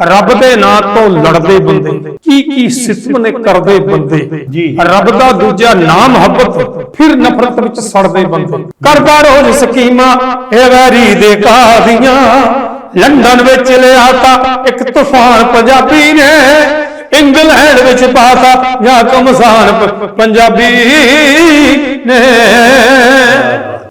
ਰੱਬ ਦੇ ਨਾਂ ਤੋਂ ਲੜਦੇ ਬੰਦੇ। ਕੀ ਕੀ ਸਿਸਮ ਨੇ ਕਰਦੇ ਬੰਦੇ। ਰੱਬ ਦਾ ਦੂਜਾ ਨਾਮ ਮੁਹੱਬਤ ਫਿਰ ਨਫ਼ਰਤ ਵਿੱਚ ਸੜਦੇ ਬੰਦੇ। ਕਰਦਾ ਰੋਜ਼ ਸਕੀਮਾਂ ਇਹ ਵੈਰੀ ਦੇ ਕਾਦੀਆਂ ਲੰਡਨ ਵਿੱਚ ਲਿਆਤਾ ਇੱਕ ਤੂਫਾਨ ਪੰਜਾਬੀ ਨੇ। ਇੰਗਲੈਂਡ ਵਿੱਚ ਪਾਤਾ ਜਾਂ ਕਮਸਾਨ ਪੰਜਾਬੀ ਨੇ।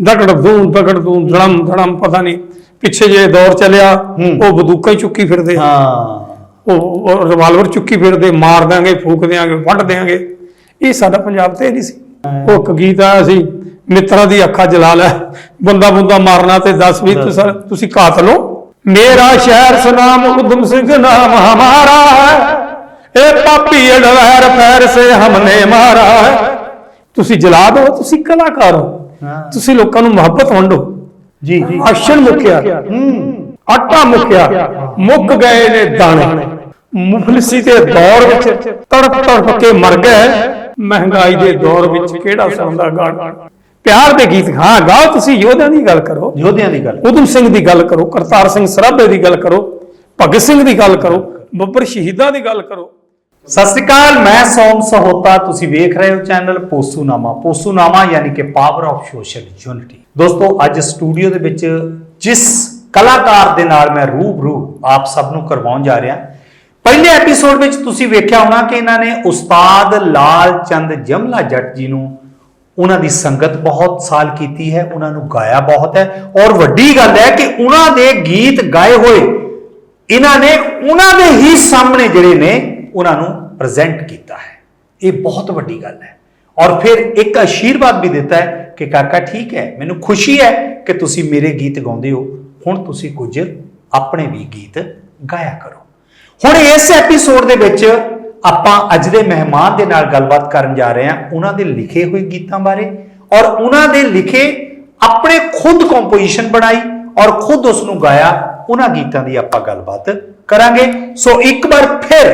ਦਗੜ ਦੂੰ ਦਗੜ ਦੂੰ ਧੜਮ ਧੜਮ ਪਤਾ ਨਹੀਂ। ਪਿੱਛੇ ਜੇ ਦੌਰ ਚੱਲਿਆ ਉਹ ਬੰਦੂਕਾਂ ਹੀ ਚੁੱਕੀ ਫਿਰਦੇ ਹਾਂ। ਉਹ ਰਿਵਾਲਵਰ ਚੁੱਕੀ ਫਿਰਦੇ ਮਾਰ ਦਾਂਗੇ ਫੂਕ ਦਿਆਂਗੇ ਵੱਢ ਦਿਆਂਗੇ। ਇਹ ਸਾਡਾ ਪੰਜਾਬ ਤੇ ਨਹੀਂ ਸੀ। ਉਹ ਇੱਕ ਗੀਤ ਆਇਆ ਸੀ ਮਿੱਤਰਾਂ ਦੀ ਅੱਖਾਂ ਜਲਾ ਲੈ ਬੰਦਾ ਬੰਦਾ ਮਾਰਨਾ ਤੇ ਦੱਸ ਵੀ ਤੁਸੀਂ ਤੁਸੀਂ ਕਾਤਲ ਹੋ। ਮੇਰਾ ਸ਼ਹਿਰ ਸਨਾਮ ਉਦਮ ਸਿੰਘ ਨਾਮ ਹਮਾਰਾ ਹੈ। ਇਹ ਪਾਪੀ ਅਡਵੈਰ ਪੈਰ ਸੇ ਹਮਨੇ ਮਾਰਾ ਹੈ। ਤੁਸੀਂ ਜਲਾ ਦੋ ਤੁਸੀਂ ਕਲਾਕਾਰ ਹਾਂ। ਤੁਸੀਂ ਲੋਕਾਂ ਨੂੰ ਮੁਹੱਬਤ ਵੰਡੋ। ਜੀ ਅਕਸ਼ਨ ਮੁੱਕਿਆ ਆਟਾ ਮੁੱਕਿਆ ਮੁੱਕ ਗਏ ਨੇ ਦਾਣੇ। ਮੁਫਲਸੀ ਦੇ ਦੌਰ ਵਿੱਚ ਤੜਪ ਤੜਪ ਕੇ ਮਰ ਗਏ। ਮਹਿੰਗਾਈ ਦੇ ਦੌਰ ਵਿੱਚ ਕਿਹੜਾ ਸੁਣਦਾ ਗਾਣਾ? ਪਿਆਰ ਦੇ ਗੀਤ। ਹਾਂ ਗਾਓ ਤੁਸੀਂ ਯੋਧਿਆਂ ਦੀ ਗੱਲ ਕਰੋ। ਯੋਧਿਆਂ ਦੀ ਗੱਲ। ਉਦਮ ਸਿੰਘ ਦੀ ਗੱਲ ਕਰੋ ਕਰਤਾਰ ਸਿੰਘ ਸਰਾਭੇ ਦੀ ਗੱਲ ਕਰੋ ਭਗਤ ਸਿੰਘ ਦੀ ਗੱਲ ਕਰੋ ਬੱਬਰ ਸ਼ਹੀਦਾਂ ਦੀ ਗੱਲ ਕਰੋ। ਸਤਿ ਸ੍ਰੀ ਅਕਾਲ ਮੈਂ ਸੋਮ ਸਹੋਤਾ। ਤੁਸੀਂ ਵੇਖ ਰਹੇ ਹੋ ਚੈਨਲ ਪੋਸੂਨਾਮਾ। ਪੋਸੂਨਾਮਾ ਯਾਨੀ ਕਿ ਪਾਵਰ ਆਫ ਸੋਸ਼ਲ ਯੂਨਿਟੀ ਦੋਸਤੋ, ਅੱਜ ਸਟੂਡੀਓ ਦੇ ਵਿੱਚ ਜਿਸ ਕਲਾਕਾਰ ਦੇ ਨਾਲ ਮੈਂ ਰੂਬਰੂ ਆਪ ਸਭ ਨੂੰ ਕਰਵਾਉਣ ਜਾ ਰਿਹਾ। ਪਹਿਲੇ ਐਪੀਸੋਡ ਵਿੱਚ ਤੁਸੀਂ ਵੇਖਿਆ ਹੋਣਾ ਕਿ ਇਹਨਾਂ ਨੇ ਉਸਤਾਦ ਲਾਲ ਚੰਦ ਜਮਲਾ ਜੱਟ ਜੀ ਨੂੰ ਉਹਨਾਂ ਦੀ ਸੰਗਤ ਬਹੁਤ ਸਾਲ ਕੀਤੀ ਹੈ, ਉਹਨਾਂ ਨੂੰ ਗਾਇਆ ਬਹੁਤ ਹੈ ਔਰ ਵੱਡੀ ਗੱਲ ਹੈ ਕਿ ਉਹਨਾਂ ਦੇ ਗੀਤ ਗਾਏ ਹੋਏ ਇਹਨਾਂ ਨੇ ਉਹਨਾਂ ਦੇ ਹੀ ਸਾਹਮਣੇ ਜਿਹੜੇ ਨੇ ਉਹਨਾਂ ਨੂੰ ਪ੍ਰੈਜ਼ੈਂਟ ਕੀਤਾ ਹੈ। ਇਹ ਬਹੁਤ ਵੱਡੀ ਗੱਲ ਹੈ। ਔਰ ਫਿਰ ਇੱਕ ਆਸ਼ੀਰਵਾਦ ਵੀ ਦਿੱਤਾ ਹੈ ਕਿ ਕਾਕਾ ਠੀਕ ਹੈ? ਮੈਨੂੰ ਖੁਸ਼ੀ ਹੈ ਕਿ ਤੁਸੀਂ ਮੇਰੇ ਗੀਤ ਗਾਉਂਦੇ ਹੋ। ਹੁਣ ਤੁਸੀਂ ਕੁਝ ਆਪਣੇ ਵੀ ਗੀਤ ਗਾਇਆ ਕਰੋ। ਹੁਣ ਇਸ ਐਪੀਸੋਡ ਦੇ ਵਿੱਚ ਆਪਾਂ ਅੱਜ ਦੇ ਮਹਿਮਾਨ ਦੇ ਨਾਲ ਗੱਲਬਾਤ ਕਰਨ ਜਾ ਰਹੇ ਹਾਂ ਉਹਨਾਂ ਦੇ ਲਿਖੇ ਹੋਏ ਗੀਤਾਂ ਬਾਰੇ ਔਰ ਉਹਨਾਂ ਦੇ ਲਿਖੇ ਆਪਣੇ ਖੁਦ ਕੰਪੋਜੀਸ਼ਨ ਬਣਾਈ ਔਰ ਖੁਦ ਉਸ ਨੂੰ ਗਾਇਆ। ਉਹਨਾਂ ਗੀਤਾਂ ਦੀ ਆਪਾਂ ਗੱਲਬਾਤ ਕਰਾਂਗੇ। ਸੋ ਇੱਕ ਵਾਰ ਫਿਰ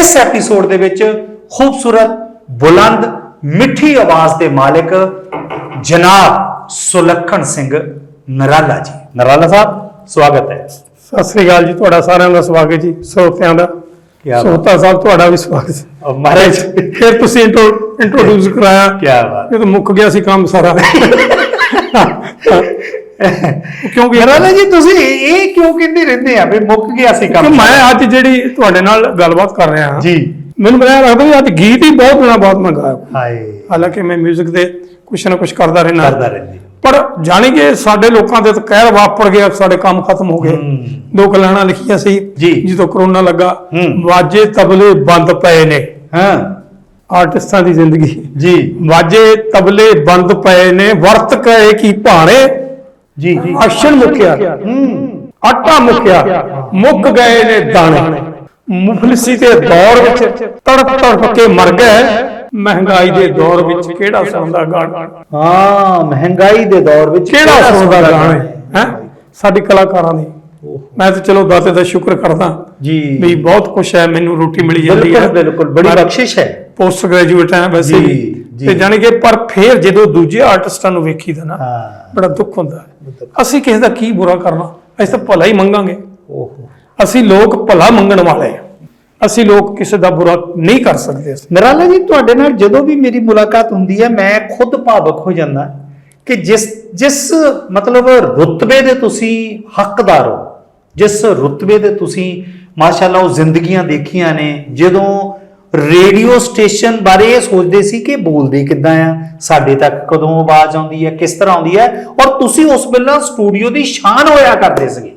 ਇਸ ਐਪੀਸੋਡ ਦੇ ਵਿੱਚ ਖੂਬਸੂਰਤ ਬੁਲੰਦ ਮਿੱਠੀ ਆਵਾਜ਼ ਦੇ ਮਾਲਕ ਜਨਾਬ ਸੁਲੱਖਣ ਸਿੰਘ ਨਰਾਲਾ ਜੀ। ਨਰਾਲਾ ਸਾਹਿਬ ਸਵਾਗਤ ਹੈ। ਸਤਿ ਸ੍ਰੀ ਅਕਾਲ ਜੀ ਤੁਹਾਡਾ ਸਾਰਿਆਂ ਦਾ ਸਵਾਗਤ ਜੀ ਸਰੋਤਿਆਂ ਦਾ। ਸੋਤਾ ਸਾਹਿਬ ਤੁਹਾਡਾ ਵੀ ਸਵਾਗਤ ਮਹਾਰਾਜ ਫਿਰ ਤੁਸੀਂ ਇੰਟਰੋਡਿਊਸ ਕਰਾਇਆ। ਕੀ ਬਾਤ। ਇਹ ਤਾਂ ਮੁੱਕ ਗਿਆ ਸੀ ਕੰਮ ਸਾਰਾ। ਕਿਉਂਕਿ ਨਰਾਲਾ ਜੀ ਤੁਸੀਂ ਇਹ ਕਿਉਂ ਕਹਿੰਦੇ ਰਹਿੰਦੇ ਆ ਵੀ ਮੁੱਕ ਗਿਆ ਸੀ ਕੰਮ ਮੈਂ ਅੱਜ ਜਿਹੜੀ ਤੁਹਾਡੇ ਨਾਲ ਗੱਲਬਾਤ ਕਰ ਰਿਹਾ ਹਾਂ ਜੀ ਮੈਨੂੰ ਬੜਾ ਲੱਗਦਾ ਵੀ ਅੱਜ ਗੀਤ ਹੀ ਬਹੁਤ ਦਿਨਾਂ ਬਾਅਦ ਮੈਂ ਗਾਇਆ ਹਾਏ। ਹਾਲਾਂਕਿ ਮੈਂ 뮤직 ਦੇ ਕੁਛ ਨਾ ਕੁਛ ਕਰਦਾ ਰਹਿਣਾ ਕਰਦਾ ਰਹਿੰਦੀ ਪਰ ਜਾਣੀ ਕਿ ਸਾਡੇ ਲੋਕਾਂ ਦੇ ਤਾਂ ਕਹਿਰ ਵਾਪਰ ਗਿਆ ਸਾਡੇ ਕੰਮ ਖਤਮ ਹੋ ਗਏ। ਦੋ ਕਲਾਣਾ ਲਿਖੀਆਂ ਸੀ। ਜਦੋਂ ਕਰੋਨਾ ਲੱਗਾ। ਵਾਜੇ ਤਬਲੇ ਬੰਦ ਪਏ ਨੇ। ਹਾਂ। ਆਰਟਿਸਟਾਂ ਦੀ ਜ਼ਿੰਦਗੀ। ਜੀ। ਵਾਜੇ ਤਬਲੇ ਬੰਦ ਪਏ ਨੇ ਵਰਤ ਕਏ ਕੀ ਭਾਣੇ? ਜੀ ਜੀ। ਅਕਸ਼ਨ ਮੁੱਕਿਆ ਹੂੰ। ਆਟਾ ਮੁੱਕਿਆ ਮੁੱਕ ਗਏ ਨੇ ਦਾਣੇ। ਮੁਫਲਸੀ ਦੇ ਦੌਰ ਵਿੱਚ ਤੜਪ ਤੜਪ ਕੇ ਮਰ ਗਏ। ਮਹਿੰਗਾਈ ਦੇ ਦੌਰ ਵਿੱਚ ਕਿਹੜਾ ਸੁਣਦਾ ਗਾਣਾ? ਹਾਂ ਮਹਿੰਗਾਈ ਦੇ ਦੌਰ ਵਿੱਚ ਕਿਹੜਾ ਸੁਣਦਾ ਗਾਣਾ? ਹੈ? ਸਾਡੀ ਕਲਾਕਾਰਾਂ ਦੀ ਮੈਂ ਤਾਂ ਚਲੋ ਦਾਤੇ ਦਾ ਸ਼ੁਕਰ ਕਰਦਾ ਜੀ। ਵੀ ਬਹੁਤ ਖੁਸ਼ ਹੈ ਮੈਨੂੰ ਰੋਟੀ ਮਿਲੀ ਜਾਂਦੀ ਹੈ। ਬਿਲਕੁਲ ਬਿਲਕੁਲ। ਬੜੀ ਬਖਸ਼ਿਸ਼ ਹੈ। ਪੋਸਟ ਗ੍ਰੈਜੂਏਟ ਹਾਂ ਵੈਸੇ ਜੀ, ਵੀ। ਤੇ ਜਾਣੀ ਕਿ ਪਰ ਫੇਰ ਜਦੋਂ ਦੂਜੇ ਆਰਟਿਸਟਾਂ ਨੂੰ ਵੇਖੀਦਾ ਨਾ ਬੜਾ ਦੁੱਖ ਹੁੰਦਾ ਹੈ। ਅਸੀਂ ਕਿਸੇ ਦਾ ਕੀ ਬੁਰਾ ਕਰਨਾ? ਅਸੀਂ ਤਾਂ ਭਲਾ ਹੀ ਮੰਗਾਂਗੇ। ਓਹੋ। ਅਸੀਂ ਲੋਕ ਭਲਾ ਮੰਗਣ ਵਾਲੇ ਹਾਂ। ਅਸੀਂ ਲੋਕ ਕਿਸੇ ਦਾ ਬੁਰਾ ਨਹੀਂ ਕਰ ਸਕਦੇ। ਅਸੀਂ ਨਰਾਲਾ ਜੀ, ਤੁਹਾਡੇ ਨਾਲ ਜਦੋਂ ਵੀ ਮੇਰੀ ਮੁਲਾਕਾਤ ਹੁੰਦੀ ਹੈ, ਮੈਂ ਖੁਦ ਭਾਵਕ ਹੋ ਜਾਂਦਾ ਕਿ ਜਿਸ ਜਿਸ ਮਤਲਬ ਰੁਤਬੇ ਦੇ ਤੁਸੀਂ ਹੱਕਦਾਰ ਹੋ, ਜਿਸ ਰੁਤਬੇ ਦੇ ਤੁਸੀਂ ਮਾਸ਼ਾਅੱਲਾ ਉਹ ਜ਼ਿੰਦਗੀਆਂ ਦੇਖੀਆਂ ਨੇ, ਜਦੋਂ ਰੇਡੀਓ ਸਟੇਸ਼ਨ ਬਾਰੇ ਇਹ ਸੋਚਦੇ ਸੀ ਕਿ ਬੋਲਦੇ ਕਿੱਦਾਂ ਆ, ਸਾਡੇ ਤੱਕ ਕਦੋਂ ਆਵਾਜ਼ ਆਉਂਦੀ ਹੈ, ਕਿਸ ਤਰ੍ਹਾਂ ਆਉਂਦੀ ਹੈ, ਔਰ ਤੁਸੀਂ ਉਸ ਵੇਲੇ ਸਟੂਡੀਓ ਦੀ ਸ਼ਾਨ ਹੋਇਆ ਕਰਦੇ ਸੀਗੇ।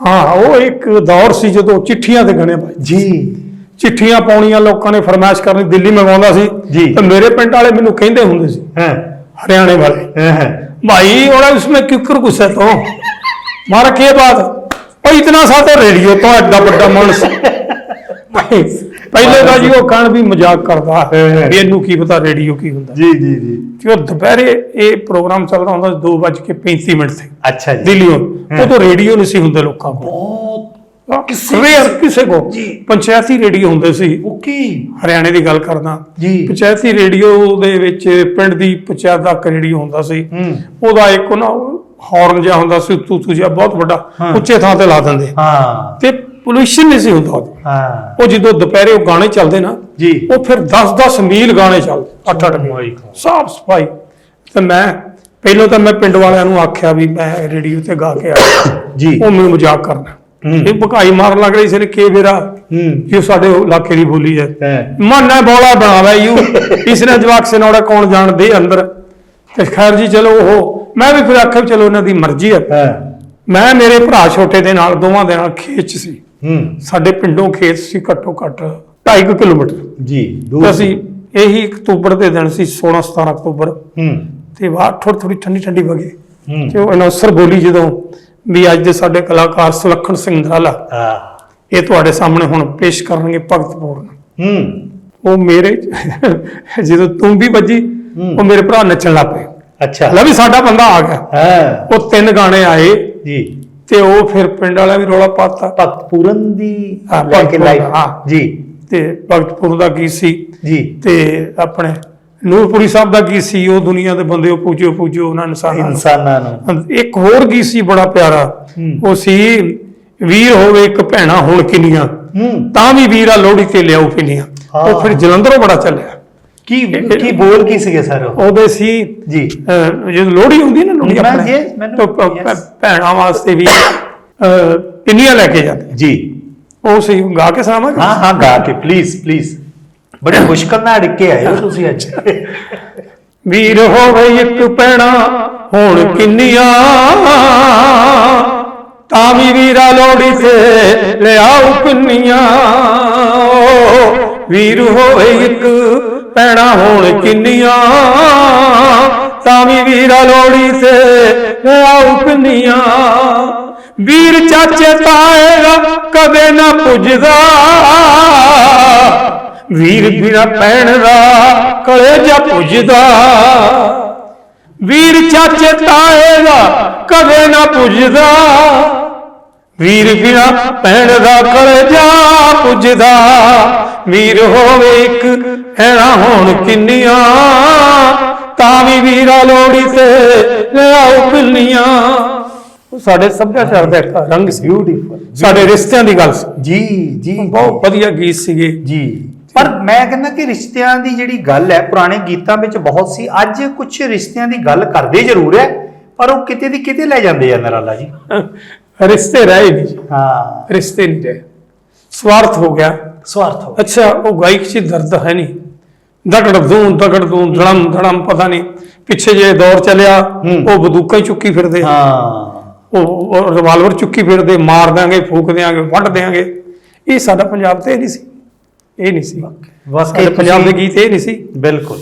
ਹਾਂ ਉਹ ਇੱਕ ਦੌਰ ਸੀ ਜਦੋਂ ਚਿੱਠੀਆਂ ਤੇ ਗਣੇ ਪਾਏ ਜੀ ਚਿੱਠੀਆਂ ਪਾਉਣੀਆਂ ਲੋਕਾਂ ਨੇ ਫਰਮਾਇਸ਼ ਕਰਨੀ ਦਿੱਲੀ ਮੰਗਵਾਉਂਦਾ ਸੀ ਜੀ। ਤੇ ਮੇਰੇ ਪਿੰਡ ਵਾਲੇ ਮੈਨੂੰ ਕਹਿੰਦੇ ਹੁੰਦੇ ਸੀ ਹਾਂ हरियाणे वाले ਹਾਂ भाई और इसमें क्यों गुस्सा तो मारा के बाद और इतना सा तो रेडियो तो एडा बड़ा मानस भाई ਪਹਿਲੇ ਤਾਂ ਜੀ ਉਹ ਕਣ ਵੀ ਮਜ਼ਾਕ ਕਰਦਾ ਹੈ। ਵੀ ਇਹਨੂੰ ਕੀ ਪਤਾ ਰੇਡੀਓ ਕੀ ਹੁੰਦਾ। ਜੀ ਜੀ ਜੀ। ਤੇ ਉਹ ਦੁਪਹਿਰੇ ਇਹ ਪ੍ਰੋਗਰਾਮ ਚੱਲਦਾ ਹੁੰਦਾ 2:35 ਮਿੰਟ ਤੇ। ਅੱਛਾ ਜੀ। ਦਿੱਲੀੋਂ ਉਹ ਤੋਂ ਰੇਡੀਓ ਨਹੀਂ ਸੀ ਹੁੰਦੇ ਲੋਕਾਂ ਕੋਲ। ਬਹੁਤ ਕਿਸੇ ਕਿਸੇ ਕੋ ਜੀ। ਪੰਚਾਇਤੀ ਰੇਡੀਓ ਹੁੰਦੇ ਸੀ। ਓਕੇ ਹਰਿਆਣੇ ਦੀ ਗੱਲ ਕਰਦਾ। ਜੀ। ਪੰਚਾਇਤੀ ਰੇਡੀਓ ਦੇ ਵਿੱਚ ਪਿੰਡ ਦੀ ਪੰਚਾਇਤ ਦਾ ਰੇਡੀਓ ਹੁੰਦਾ ਸੀ। ਉਹਦਾ ਇੱਕ ਨਾ ਹਾਰਨ ਜਿਹਾ ਹੁੰਦਾ ਸੀ ਤੂ ਤੂ ਜਿਹਾ ਬਹੁਤ ਵੱਡਾ। ਉੱਚੇ ਥਾਂ ਤੇ ਲਾ ਦਿੰਦੇ। ਹਾਂ। ਤੇ ਪੋਲੂਸ਼ਨ ਨਹੀਂ ਸੀ ਹੁੰਦਾ ਉਦੋਂ। ਹਾਂ। ਉਹ ਜਦੋਂ ਦੁਪਹਿਰੇ ਉਹ ਗਾਣੇ ਚੱਲਦੇ ਨਾ ਜੀ। ਉਹ ਫਿਰ 10-10 ਮੀਲ ਗਾਣੇ ਚੱਲਦੇ। 8-8 Oh my ਮੀਲ. ਸਾਫ਼ ਸਫ਼ਾਈ। ਤੇ ਮੈਂ ਪਹਿਲਾਂ ਤਾਂ ਮੈਂ ਪਿੰਡ ਵਾਲਿਆਂ ਨੂੰ ਆਖਿਆ ਵੀ ਮੈਂ ਰੇਡੀਓ ਤੇ ਗਾ ਕੇ ਆਇਆ। ਜੀ। ਉਹ ਮੈਨੂੰ ਮਜ਼ਾਕ ਕਰਨਾ। ਹੂੰ। ਇਹ ਭਕਾਈ ਮਾਰਨ ਲੱਗ ਰਹੀ ਸੀ ਨੇ ਕੇ ਮੇਰਾ ਹੂੰ। ਇਹ ਸਾਡੇ ਇਲਾਕੇ ਦੀ ਬੋਲੀ ਹੈ। ਹੈ। ਮਨ ਹੈ ਬੋਲਾ ਬਣਾਵਾ ਯੂ। ਇਸਨੇ ਜਵਾਕ ਸਿਨੋੜਾ ਕੌਣ ਜਾਣਦੇ ਅੰਦਰ? ਤੇ ਖੈਰ ਜੀ ਚਲੋ ਉਹ ਮੈਂ ਵੀ ਫਿਰ ਆਖਿਆ ਵੀ ਚਲੋ ਇਹਨਾਂ ਦੀ ਮਰਜ਼ੀ ਹੈ। ਹੈ। ਮੈਂ ਮੇਰੇ ਭਰਾ ਛੋਟੇ ਦੇ ਨਾਲ ਦੋਵਾਂ ਦੇ ਨਾਲ ਖੇਤ 'ਚ ਸੀ। ਹੂੰ। ਸਾਡੇ ਪਿੰਡੋਂ ਖੇਤ ਸੀ ਘੱਟੋ ਘੱਟ 2.5 ਕਿਲੋਮੀਟਰ। ਜੀ ਦੂਰ ਅਸੀਂ ਇਹੀ ਅਕਤੂਬਰ ਦੇ ਦਿਨ ਸੀ 16 17 ਅਕਤੂਬਰ। ਹੂੰ। ਤੇ ਬਾਹਰ ਥੋੜੀ ਥੋੜੀ ਠੰਡੀ ਠੰਡੀ ਵਗੇ। ਹੂੰ। ਤੇ ਉਹ ਅਨਾਉਂਸਰ ਬੋਲੀ ਜਦੋਂ ਵੀ ਅੱਜ ਦੇ ਸਾਡੇ ਕਲਾਕਾਰ ਸੁਲੱਖਣ ਸਿੰਘ ਨਰਾਲਾ ਆ ਇਹ ਤੁਹਾਡੇ ਸਾਹਮਣੇ ਹੁਣ ਪੇਸ਼ ਕਰਨਗੇ ਭਗਤ ਪੂਰਨ। ਹੂੰ। ਉਹ ਮੇਰੇ ਜਦੋਂ ਤੂੰ ਵੀ ਵੱਜੀ। ਉਹ ਮੇਰੇ ਭਰਾ ਨੱਚਣ ਲੱਗ ਪਏ। ਅੱਛਾ। ਲੈ ਵੀ ਸਾਡਾ ਬੰਦਾ ਆ ਗਿਆ। ਹਾਂ। ਉਹ ਤਿੰਨ ਗਾਣੇ ਆਏ। ਜੀ। ਤੇ ਉਹ ਫਿਰ ਪਿੰਡ ਵਾਲਿਆਂ ਵੀ ਰੌਲਾ ਪਾਤਾ। ਭਗਤ ਪੂਰਨ ਦੀ ਹਾਂ, ਲੈ ਕੇ ਲਾਈਵ। ਹਾਂ। ਜੀ। ਤੇ ਭਗਤਪੁਰ ਦਾ ਗੀਤ ਸੀ? ਜੀ। ਤੇ ਆਪਣੇ ਨੂਰਪੁਰੀ ਸਾਹਿਬ ਦਾ ਗੀਤ ਸੀ? ਉਹ ਦੁਨੀਆ ਦੇ ਬੰਦੇ ਉਹ ਪੂਜੋ ਪੂਜੋ ਉਹਨਾਂ ਇਨਸਾਨਾਂ ਨੂੰ। ਇਨਸਾਨਾਂ ਨੂੰ। ਇੱਕ ਹੋਰ ਗੀਤ ਸੀ ਬੜਾ ਪਿਆਰਾ? ਹੂੰ। ਉਹ ਸੀ ਵੀਰ ਹੋਵੇ ਇੱਕ ਭੈਣਾ ਹੁਣ ਕਿੰਨੀਆਂ ਹੂੰ। ਤਾਂ ਵੀ ਵੀਰਾ ਲੋਹੜੀ ਤੇ ਲਿਆਓ ਪਿੰਨੀਆਂ ਹਾਂ। ਉਹ ਫਿਰ ਜਲੰਧਰੋਂ ਬੜਾ ਚੱਲਿਆ। ਕੀ ਕੀ ਬੋਲ ਕੀ ਸੀਗੇ ਸਰ? ਉਹ? ਉਹਦੇ ਸੀ ਜੀ। ਜਦੋਂ ਲੋਹੜੀ ਹੁੰਦੀ ਨਾ ਲੋਹੜੀ ਆਪਣੇ ਤਾਂ. ਭੈਣਾਂ ਵਾਸਤੇ ਵੀ ਪਿੰਨੀਆਂ ਲੈ ਕੇ ਜਾਂਦੇ। ਜੀ। ਉਹ ਸੀ ਗਾ ਕੇ ਸੁਣਾਵਾਂਗੇ? ਹਾਂ ਹਾਂ ਗਾ ਕੇ ਪਲੀਜ਼ ਪਲੀਜ਼ ਬੜੇ ਮੁਸ਼ਕਲ ਨਾਲ ਅੜ ਕੇ ਆਏ ਹੋ ਤੁਸੀਂ ਅੱਜ। ਵੀਰ ਹੋਵੇ ਇੱਕ ਪੈਣਾ ਹੁਣ ਕਿੰਨੀਆਂ ਤਾਂ ਵੀ ਵੀਰਾ ਲੋੜੀ ਤੇ ਲਿਆਉ ਪਿੰਨੀਆਂ। ਵੀਰ ਹੋਵੇ ਇੱਕ ਪੈਣਾ ਹੋਣ ਕਿੰਨੀਆਂ, ਤਾਂ ਵੀ ਵੀਰਾ ਲੋੜੀ ਤੇ ਲਿਆਉ ਪਿੰਨੀਆਂ ਵੀਰ ਚਾਚੇ ਤਾਏਗਾ, ਕਦੇ ਨਾ ਪੁੱਜਦਾ। ਵੀਰ ਬਿਨਾ ਪੈਣ ਦਾ ਕਲੇਜਾ ਪੁੱਜਦਾ। ਵੀਰ ਚਾਚੇ ਤਾਏ ਦਾ ਕਦੇ ਨਾ ਪੁੱਜਦਾ। ਵੀਰ ਬਿਨਾ ਪੈਣ ਦਾ ਕਲੇਜਾ ਪੁੱਜਦਾ ਵੀਰ ਹੋਵੇ ਇੱਕ ਐਣਾ ਹੋਣ ਕਿੰਨੀਆਂ। ਤਾਂ ਵੀ ਵੀਰਾ ਲੋੜੀ ਤੇ ਲਿਆਓ ਪਿੰਨੀਆਂ ਉਹ ਸਾਡੇ ਸੱਭਿਆਚਾਰ ਦਾ ਇੱਕ ਰੰਗ ਸੀ। ਬਿਊਟੀਫੁਲ ਸਾਡੇ ਰਿਸ਼ਤਿਆਂ ਦੀ ਗੱਲ ਸੀ। ਜੀ ਜੀ। ਬਹੁਤ ਵਧੀਆ ਗੀਤ ਸੀਗੇ। ਜੀ ਪਰ ਮੈਂ ਕਹਿੰਦਾ ਕਿ ਰਿਸ਼ਤਿਆਂ ਦੀ ਜਿਹੜੀ ਗੱਲ ਹੈ ਪੁਰਾਣੇ ਗੀਤਾਂ ਵਿੱਚ ਬਹੁਤ ਸੀ। ਅੱਜ ਕੁਝ ਰਿਸ਼ਤਿਆਂ ਦੀ ਗੱਲ ਕਰਦੇ ਜ਼ਰੂਰ ਹੈ ਪਰ ਉਹ ਕਿਤੇ ਦੀ ਕਿਤੇ ਲੈ ਜਾਂਦੇ ਆ ਨਰਾਲਾ ਜੀ। ਰਿਸ਼ਤੇ ਰਹੇ ਨਹੀਂ। ਜੀ। ਹਾਂ। ਰਿਸ਼ਤੇ ਨਹੀਂ ਰਹੇ। ਸਵਾਰਥ ਹੋ ਗਿਆ। ਸਵਾਰਥ ਹੋ ਅੱਛਾ ਉਹ ਗਾਇਕ ਚ ਦਰਦ ਹੈ ਨਹੀਂ। ਦਗੜ ਦੂੰ ਦਗੜ ਦੂੰ ਧੜਮ ਧੜਮ ਪਤਾ ਨਹੀਂ। ਪਿੱਛੇ ਜੇ ਦੌਰ ਚੱਲਿਆ ਹੂੰ। ਉਹ ਬੰਦੂਕਾਂ ਹੀ ਚੁੱਕੀ ਫਿਰਦੇ। ਹਾਂ। ਉਹ ਰਿਵਾਲਵਰ ਚੁੱਕੀ ਫਿਰਦੇ ਮਾਰ ਦਾਂਗੇ ਫੂਕ ਦਿਆਂਗੇ ਵੱਢ ਦਿਆਂਗੇ। ਇਹ ਸਾਡਾ ਪੰਜਾਬ ਤੇ ਨਹੀਂ ਸੀ। ਇਹ ਨਹੀਂ ਸੀ। ਵਾਕਈ ਪੰਜਾਬ ਦੇ ਗੀਤ ਇਹ ਨਹੀਂ ਸੀ। ਬਿਲਕੁਲ।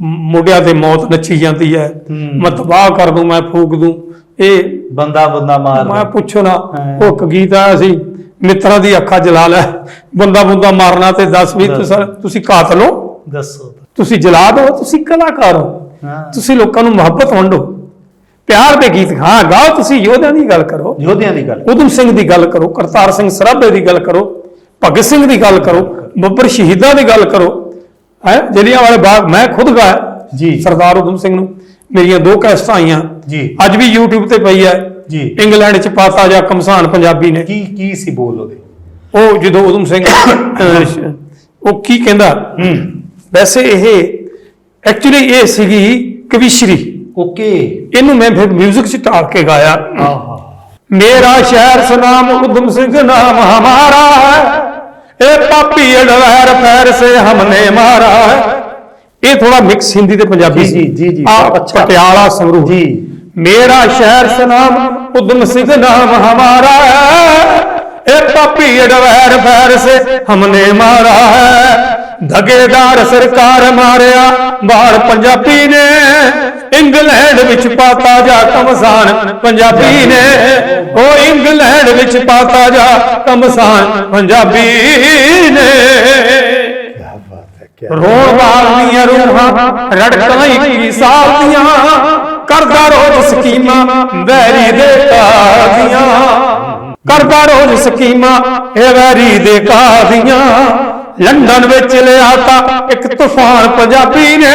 ਮੁੰਡਿਆਂ ਤੇ ਮੌਤ ਨੱਚੀ ਜਾਂਦੀ ਹੈ। ਹੂੰ। ਮੈਂ ਤਬਾਹ ਕਰ ਦੂੰ ਮੈਂ ਫੂਕ ਦੂੰ। ਇਹ ਬੰਦਾ ਬੰਦਾ ਮਾਰ ਮੈਂ ਪੁੱਛੋ ਨਾ ਹਾਂ। ਉਹ ਇੱਕ ਗੀਤ ਆਇਆ ਸੀ। ਮਿੱਤਰਾਂ ਦੀ ਅੱਖਾਂ ਜਲਾ ਲੈ। ਬੰਦਾ ਬੰਦਾ ਮਾਰਨਾ ਤੇ ਦੱਸ ਵੀ ਤੁਸੀਂ ਕਾਤਲ ਹੋ। ਦੱਸੋ। ਤੁਸੀਂ ਜਲਾਦ ਹੋ ਤੁਸੀਂ ਕਲਾਕਾਰ ਹੋ। ਹਾਂ। ਤੁਸੀਂ ਲੋਕਾਂ ਨੂੰ ਮੁਹੱਬਤ ਵੰਡੋ ਪਿਆਰ ਦੇ ਗੀਤ ਹਾਂ ਗਾਓ ਤੁਸੀਂ ਯੋਧਿਆਂ ਦੀ ਗੱਲ ਕਰੋ। ਯੋਧਿਆਂ ਦੀ ਗੱਲ। ਉਦਮ ਸਿੰਘ ਦੀ ਗੱਲ ਕਰੋ ਕਰਤਾਰ ਸਿੰਘ ਸਰਾਭੇ ਦੀ ਗੱਲ ਕਰੋ ਭਗਤ ਸਿੰਘ ਦੀ ਗੱਲ ਕਰੋ ਬੱਬਰ ਸ਼ਹੀਦਾਂ ਦੀ ਗੱਲ ਕਰੋ। ਹੈ ਜਲਿਆਂ ਵਾਲੇ ਬਾਗ ਮੈਂ ਖੁਦ ਗਾਇਆ। ਜੀ। ਸਰਦਾਰ ਉਦਮ ਸਿੰਘ ਨੂੰ। ਮੇਰੀਆਂ ਦੋ ਕੈਸਟਾਂ ਆਈਆਂ। ਜੀ। ਅੱਜ ਵੀ YouTube ਤੇ ਪਈ ਹੈ। ਜੀ। ਇੰਗਲੈਂਡ ਚ ਪਾਤਾ ਜਾਂ ਕਮਸਾਨ ਪੰਜਾਬੀ ਨੇ। ਕੀ ਕੀ ਸੀ ਬੋਲ ਉਹਦੇ? ਉਹ ਜਦੋਂ ਉਦਮ ਸਿੰਘ ਉਹ ਕੀ ਕਹਿੰਦਾ? ਵੈਸੇ ਇਹ ਐਕਚੁਅਲੀ ਇਹ ਸੀਗੀ ਕਵਿਸ਼ਰੀ। ਓਕੇ। ਇਹਨੂੰ ਮੈਂ ਫਿਰ 뮤직 ਚ ਢਾਲ ਕੇ ਗਾਇਆ। ਆਹਾ। ਮੇਰਾ ਸ਼ਹਿਰ ਸੁਨਾਮ ਉਦਮ ਸਿੰਘ ਨਾਮ ਹਮਾਰਾ ਹੈ। ਇਹ ਪਾਪੀ ਅੜਵਹਿਰ ਪੈਰ ਸੇ ਹਮਨੇ ਮਾਰਾ ਹੈ। ਇਹ ਥੋੜਾ ਮਿਕਸ ਹਿੰਦੀ ਤੇ ਪੰਜਾਬੀ ਸੀ। ਜੀ ਜੀ ਜੀ। ਪਟਿਆਲਾ ਸੰਗਰੂਰ। ਜੀ। मेरा शहर सुनाम उधम सिंह नाम हमारा है ए पापी अडवैर पैर से हमने मारा है ਧਗੇਦਾਰ ਸਰਕਾਰ ਮਾਰਿਆ ਬਾਹਰ ਪੰਜਾਬੀ ਨੇ ਇੰਗਲੈਂਡ ਵਿੱਚ ਪਾਤਾ ਜਾ ਕਮਸਾਨ ਪੰਜਾਬੀ ਨੇ ਉਹ ਇੰਗਲੈਂਡ ਵਿੱਚ ਪਾਤਾ ਜਾ ਕਮਸਾਨ ਪੰਜਾਬੀ ਨੇ ਕੀ ਬਾਤ ਹੈ ਕੀ ਰੋਣ ਵਾਲੀਆਂ ਰੂਹਾਂ ਰੜਕਾਂ ਇੱਕੀ ਸਾਲ ਦੀਆਂ ਕਰਦਾ ਰੋਜ਼ ਸਕੀਮਾਂ ਵੈਰੀ ਦੇ ਕਾਦੀਆਂ। ਕਰਦਾ ਰੋਜ਼ ਸਕੀਮਾਂ ਇਹ ਵੈਰੀ ਦੇ ਕਾਦੀਆਂ। ਲੰਡਨ ਵਿੱਚ ਲਿਆ ਤਾਂ ਇੱਕ ਤੂਫਾਨ ਪੰਜਾਬੀ ਨੇ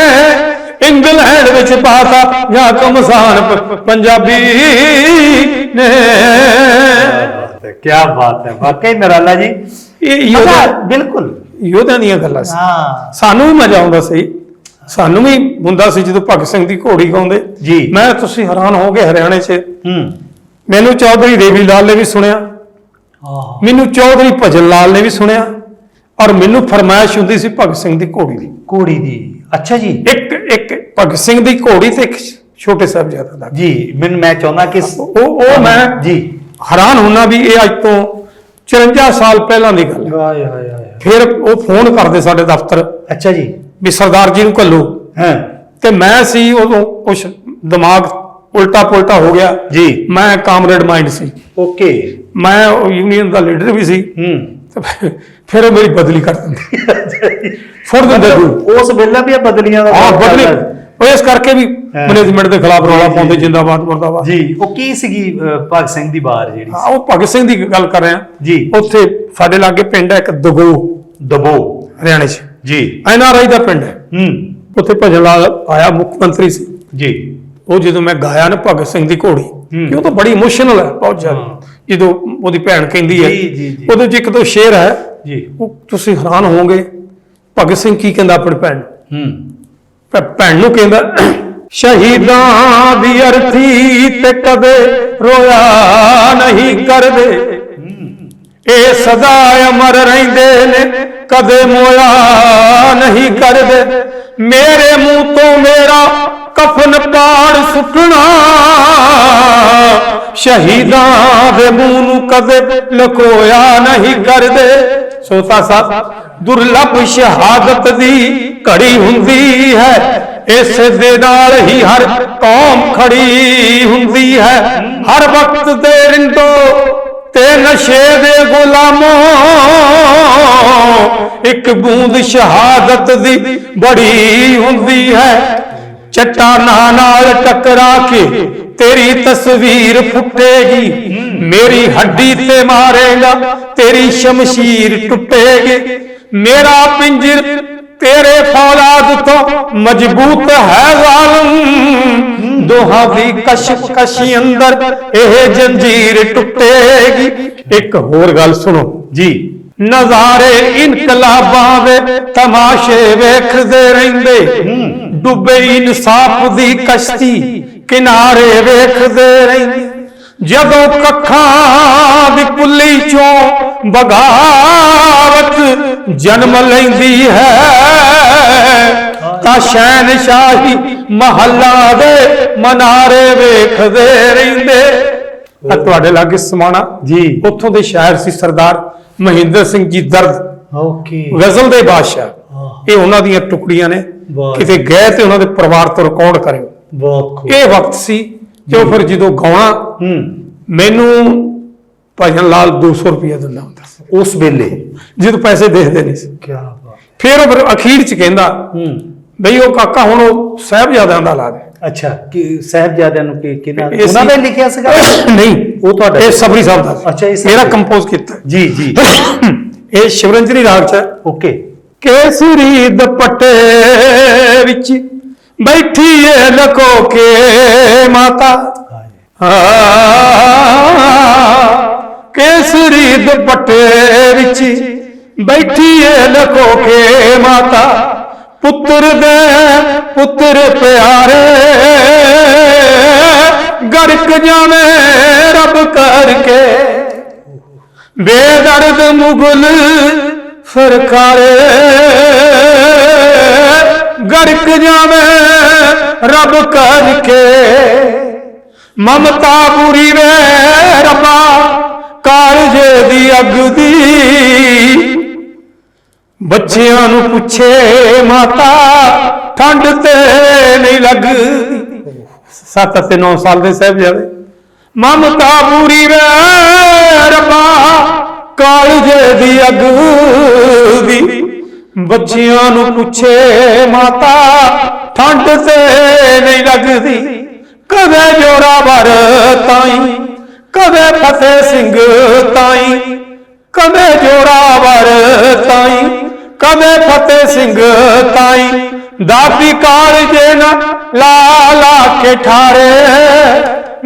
ਇੰਗਲੈਂਡ ਵਿੱਚ ਪਾਤਾ ਜਾਂ ਕਮਸਾਨ ਪੰਜਾਬੀ ਨੇ। ਬਾਤ ਹੈ ਕੀ ਬਾਤ ਹੈ ਵਾਕਈ ਨਰਾਲਾ ਜੀ। ਇਹ ਯੋਧਾ ਬਿਲਕੁਲ। ਯੋਧਿਆਂ ਦੀਆਂ ਗੱਲਾਂ ਸੀ। ਹਾਂ। ਸਾਨੂੰ ਵੀ ਮਜ਼ਾ ਆਉਂਦਾ ਸੀ। ਸਾਨੂੰ ਵੀ ਹੁੰਦਾ ਸੀ ਜਦੋਂ ਭਗਤ ਸਿੰਘ ਦੀ ਘੋੜੀ ਗਾਉਂਦੇ। ਜੀ। ਮੈਂ ਤੁਸੀਂ ਹੈਰਾਨ ਹੋ ਗਏ ਹਰਿਆਣੇ 'ਚ। ਹੂੰ। ਮੈਨੂੰ ਚੌਧਰੀ ਦੇਵੀ ਲਾਲ ਨੇ ਵੀ ਸੁਣਿਆ। ਆਹ। ਮੈਨੂੰ ਚੌਧਰੀ ਭਜਨ ਲਾਲ ਨੇ ਵੀ ਸੁਣਿਆ। ਔਰ ਮੈਨੂੰ ਫਰਮਾਇਸ਼ ਹੁੰਦੀ ਸੀ ਭਗਤ ਸਿੰਘ ਦੀ ਘੋੜੀ ਦੀ। ਕੋੜੀ ਦੀ। ਅੱਛਾ ਜੀ। ਇੱਕ ਇੱਕ ਭਗਤ ਸਿੰਘ ਦੀ ਘੋੜੀ ਤੇ ਇੱਕ ਛੋਟੇ ਸਾਹਿਬਜ਼ਾਦਾ ਦਾ। ਜੀ ਮੈਨੂੰ ਮੈਂ ਚਾਹੁੰਦਾ ਕਿ ਉਹ ਉਹ ਮੈਂ ਜੀ। ਹੈਰਾਨ ਹੁੰਨਾ ਵੀ ਇਹ ਅੱਜ ਤੋਂ 54 ਸਾਲ ਪਹਿਲਾਂ ਦੀ ਗੱਲ ਹੈ। ਹਾਏ ਹਾਏ ਹਾਏ ਫਿਰ ਉਹ ਫੋਨ ਕਰਦੇ ਸਾਡੇ ਦਫ਼ਤਰ। ਅੱਛਾ ਜੀ। ਵੀ ਸਰਦਾਰ ਜੀ ਨੂੰ ਘੱਲੋ। ਹਾਂ। ਤੇ ਮੈਂ ਸੀ ਉਦੋਂ ਕੁਛ ਦਿਮਾਗ ਉਲਟਾ ਪੁਲਟਾ ਹੋ ਗਿਆ। ਜੀ। ਮੈਂ ਕਾਮਰੇਡ ਮਾਈਂਡ ਸੀ। ਓਕੇ। ਮੈਂ ਉਹ ਯੂਨੀਅਨ ਦਾ ਲੀਡਰ ਵੀ ਸੀ। ਹੂੰ। ਤੇ ਫਿਰ- ਫਿਰ ਉਹ ਮੇਰੀ ਬਦਲੀ ਕਰ ਦਿੰਦੇ। ਫੁੱਟ ਦਿੰਦੇ ਉਸ ਵੇਲੇ ਵੀ ਇਹ ਬਦਲੀਆਂ ਦਾ ਹਾਂ ਬਦਲੀ। ਉਹ ਇਸ ਕਰਕੇ ਵੀ ਹਾਂ। ਮੈਨੇਜਮੈਂਟ ਦੇ ਖਿਲਾਫ ਰੌਲਾ ਜੀ, ਪਾਉਂਦੇ ਜੀ। ਜਿੰਦਾਬਾਦ ਮੁਰਦਾਬਾਦ। ਜੀ ਉਹ ਕੀ ਸੀਗੀ ਅਹ, ਭਗਤ ਸਿੰਘ ਦੀ ਬਾਰ ਜਿਹੜੀ ਹਾਂ, ਉਹ ਭਗਤ ਸਿੰਘ ਦੀ ਗੱਲ ਕਰ ਰਿਹਾ। ਜੀ। ਉੱਥੇ ਸਾਡੇ ਲਾਗੇ ਪਿੰਡ ਹੈ ਇੱਕ ਦਗੋ। ਦਬੋ। ਹਰਿਆਣੇ 'ਚ। ਜੀ। ਐਨਆਰਆਈ ਦਾ ਪਿੰਡ ਹੈ। ਹੂੰ। ਉੱਥੇ ਭਜਨ ਲਾਲ ਆਇਆ ਮੁੱਖ ਮੰਤਰੀ ਸੀ। ਜੀ। ਉਹ ਜਦੋਂ ਮੈਂ ਗਾਇਆ ਨਾ ਭਗਤ ਸਿੰਘ ਦੀ ਘੋੜੀ ਕਿ ਉਹ ਤਾਂ ਬੜੀ ਇਮੋਸ਼ਨਲ ਹੈ ਬਹੁਤ ਜ਼ਿਆਦਾ। ਜਦੋਂ ਉਹਦੀ ਭੈਣ ਕਹਿੰਦੀ ਹੈ। ਉਹਦੇ 'ਚ ਇੱਕ ਦੋ ਸ਼ੇਰ ਹੈ। ਜੀ। ਉਹ ਤੁਸੀਂ ਹੈਰਾਨ ਹੋਵੋਗੇ ਭਗਤ ਸਿੰਘ ਕੀ ਕਹਿੰਦਾ ਆਪਣੀ ਭੈਣ ਹੂੰ। ਭੈਣ ਨੂੰ ਕਹਿੰਦਾ ਸ਼ਹੀਦਾਂ ਦੀ ਅਰਥੀ ਤੇ ਕਦੇ ਰੋਇਆ ਨਹੀਂ ਕਰਦੇ। ਇਹ ਸਦਾ ਅਮਰ ਰਹਿੰਦੇ ਨੇ ਕਦੇ ਮੋਇਆ ਨਹੀਂ ਕਰਦੇ। ਮੇਰੇ ਮੂੰਹ ਤੋਂ ਮੇਰਾ ਕਫਨ ਪਾੜ ਸੁੱਟਣਾ। ਸ਼ਹੀਦਾਂ ਦੇ ਮੂੰਹ ਨੂੰ ਕਦੇ ਲਕੋਇਆ ਨਹੀਂ ਕਰਦੇ। ਸੋਤਾ ਸਾਹਿਬ, ਦੁਰਲਭ ਸ਼ਹਾਦਤ ਦੀ ਘੜੀ ਹੁੰਦੀ ਹੈ। ਇਸ ਦੇ ਨਾਲ ਹੀ ਹਰ ਕੌਮ ਖੜੀ ਹੁੰਦੀ ਹੈ। ਹਰ ਵਕਤ ਦੇ ਰਿੰਦੋ ਤੇ ਨਸ਼ੇ ਦੇ ਗੁਲਾਮੋ, ਇੱਕ ਬੂੰਦ ਸ਼ਹਾਦਤ ਦੀ ਬੜੀ ਹੁੰਦੀ ਹੈ। ਚਟਾਨਾਂ ਨਾਲ ਟਕਰਾ ਕੇ ਤੇਰੀ ਤਸਵੀਰ ਫੁੱਟੇਗੀ, ਮੇਰੀ ਹੱਡੀ ਤੇ ਮਾਰੇਗਾ, ਤੇਰੀ ਸ਼ਮਸ਼ੀਰ ਟੁੱਟੇਗੀ। ਮੇਰਾ ਪਿੰਜਰ ਤੇਰੇ ਫੌਲਾਦ ਤੋਂ ਮਜ਼ਬੂਤ ਹੈ ਜ਼ਾਲਮ। ਦੋਹਾਂ ਦੀ ਕਸ਼ਮ ਕਸ਼ੀ ਅੰਦਰ ਇਹ ਜੰਜੀਰ ਟੁੱਟੇਗੀ। ਇੱਕ ਹੋਰ ਗੱਲ ਸੁਣੋ। ਜੀ। ਨਜ਼ਾਰੇ ਇਨਕਲਾਬਾਂ ਦੇ ਤਮਾਸ਼ੇ ਵੇਖਦੇ ਰਹਿੰਦੇ। ਡੁੱਬੇ ਇਨਸਾਫ ਦੀ ਕਸ਼ਤੀ ਕਿਨਾਰੇ ਵੇਖਦੇ ਰਹਿੰਦੇ। ਜਦੋਂ ਕੱਖਾਂ ਦੀ ਪੁੱਲੀ ਚੋਂ ਬਗਾਵਤ ਜਨਮ ਲੈਂਦੀ ਹੈ। ਤਾਂ ਸ਼ਹਿਨਸ਼ਾਹੀ ਮਹੱਲਾ ਦੇ ਮਨਾਰੇ ਵੇਖਦੇ ਰਹਿੰਦੇ। ਆ ਤੁਹਾਡੇ ਲਾਗੇ ਸਮਾਣਾ ਜੀ। ਉੱਥੋਂ ਦੇ ਸ਼ਾਇਰ ਸੀ ਸਰਦਾਰ ਮਹਿੰਦਰ ਸਿੰਘ ਜੀ ਦਰਦ। ਓਕੇ। ਗਜ਼ਲ ਦੇ ਬਾਦਸ਼ਾਹ। ਇਹ ਉਹਨਾਂ ਦੀਆਂ ਟੁਕੜੀਆਂ ਨੇ। ਕਿਤੇ ਗਏ ਤੇ ਉਹਨਾਂ ਦੇ ਪਰਿਵਾਰ ਤੋਂ ਰਿਕਾਰਡ ਕਰਿਓ। ਬਹੁਤ ਖੂਬ। ਇਹ ਵਕਤ ਸੀ ਜੋ। ਫਿਰ ਜਦੋਂ ਗਾਉਣਾ ਹੂੰ। ਮੈਨੂੰ ਭਜਨ ਲਾਲ 200 ਰੁਪਏ ਦਿੰਦਾ ਹੁੰਦਾ ਸੀ। ਉਸ ਵੇਲੇ। ਜਦੋਂ ਪੈਸੇ ਦੇਖਦੇ ਨਹੀਂ ਸੀ। ਕੀ ਬਾਤ। ਫਿਰ ਉਹ ਫਿਰ ਅਖੀਰ ਚ ਕਹਿੰਦਾ ਹੂੰ। ਬਈ ਉਹ ਕਾਕਾ ਹੁਣ ਉਹ ਸਾਹਿਬਜ਼ਾਦਿਆਂ ਦਾ ਲਾ ਦੇ ਅੱਛਾ ਕਿ ਸਾਹਿਬਜ਼ਾਦਿਆਂ ਨੂੰ ਕਿ ਕਿਹਨਾਂ ਉਹਨਾਂ ਨੇ ਲਿਖਿਆ ਸੀਗਾ? ਨਹੀਂ ਉਹ ਤੁਹਾਡਾ ਇਹ ਸਬਰੀ ਸਾਹਿਬ ਦਾ। ਅੱਛਾ, ਇਹ। ਮੇਰਾ ਕੰਪੋਜ਼ ਕੀਤਾ। ਜੀ ਜੀ। ਇਹ ਸ਼ਿਵਰੰਜਨੀ ਰਾਗ ਚ ਹੈ। ਓਕੇ। ਕੇਸਰੀ ਦੁਪੱਟੇ ਵਿੱਚ ਬੈਠੀ ਏ ਲਕੋ ਕੇ ਮਾਤਾ। ਆ ਕੇਸਰੀ ਦੁਪੱਟੇ ਵਿੱਚ ਬੈਠੀ ਏ ਲਕੋ ਕੇ ਮਾਤਾ। ਪੁੱਤਰ ਦੇ ਪੁੱਤਰ ਪਿਆਰੇ, ਗੜਕ ਜਾਵੇ ਰੱਬ ਕਰਕੇ। ਬੇਦਰਦ ਮੁਗਲ ਸਰਕਾਰੇ, ਗੜਕ ਜਾਵੇ ਰੱਬ ਕਰਕੇ। ਮਮਤਾ ਪੂਰੀ ਵੇ ਰੱਬਾ। ਕਾਲਜੇ ਦੀ ਅੱਗ ਦੀ। ਬੱਚਿਆਂ ਨੂੰ ਪੁੱਛੇ, ਮਾਤਾ, ਠੰਡ ਤੇ ਨਹੀਂ ਲੱਗਦੀ ਸੱਤ ਅਤੇ 9 ਸਾਲ ਦੇ ਸਾਹਿਬਜ਼ਾਦੇ। ਮਮਤਾ ਪੂਰੀ ਵੇ ਰੱਬਾ, ਕਾਲਜੇ ਦੀ ਅੱਗ ਦੀ। ਬੱਚਿਆਂ ਨੂੰ ਪੁੱਛੇ, ਮਾਤਾ, ਠੰਡ ਤੇ ਨਹੀਂ ਲੱਗਦੀ। ਕਦੇ ਜੋਰਾਵਰ ਤਾਈ ਕਦੇ ਫਤਿਹ ਸਿੰਘ ਤਾਈ ਕਦੇ ਜੋਰਾਵਰ ਤਾਈ ਕਦੇ ਫਤਿਹ ਸਿੰਘ ਤਾਈ ਦਾਦੀ ਕਾਲਜੇ ਨਾ ਲਾ ਲਾ ਕੇ ਠਾਰੇ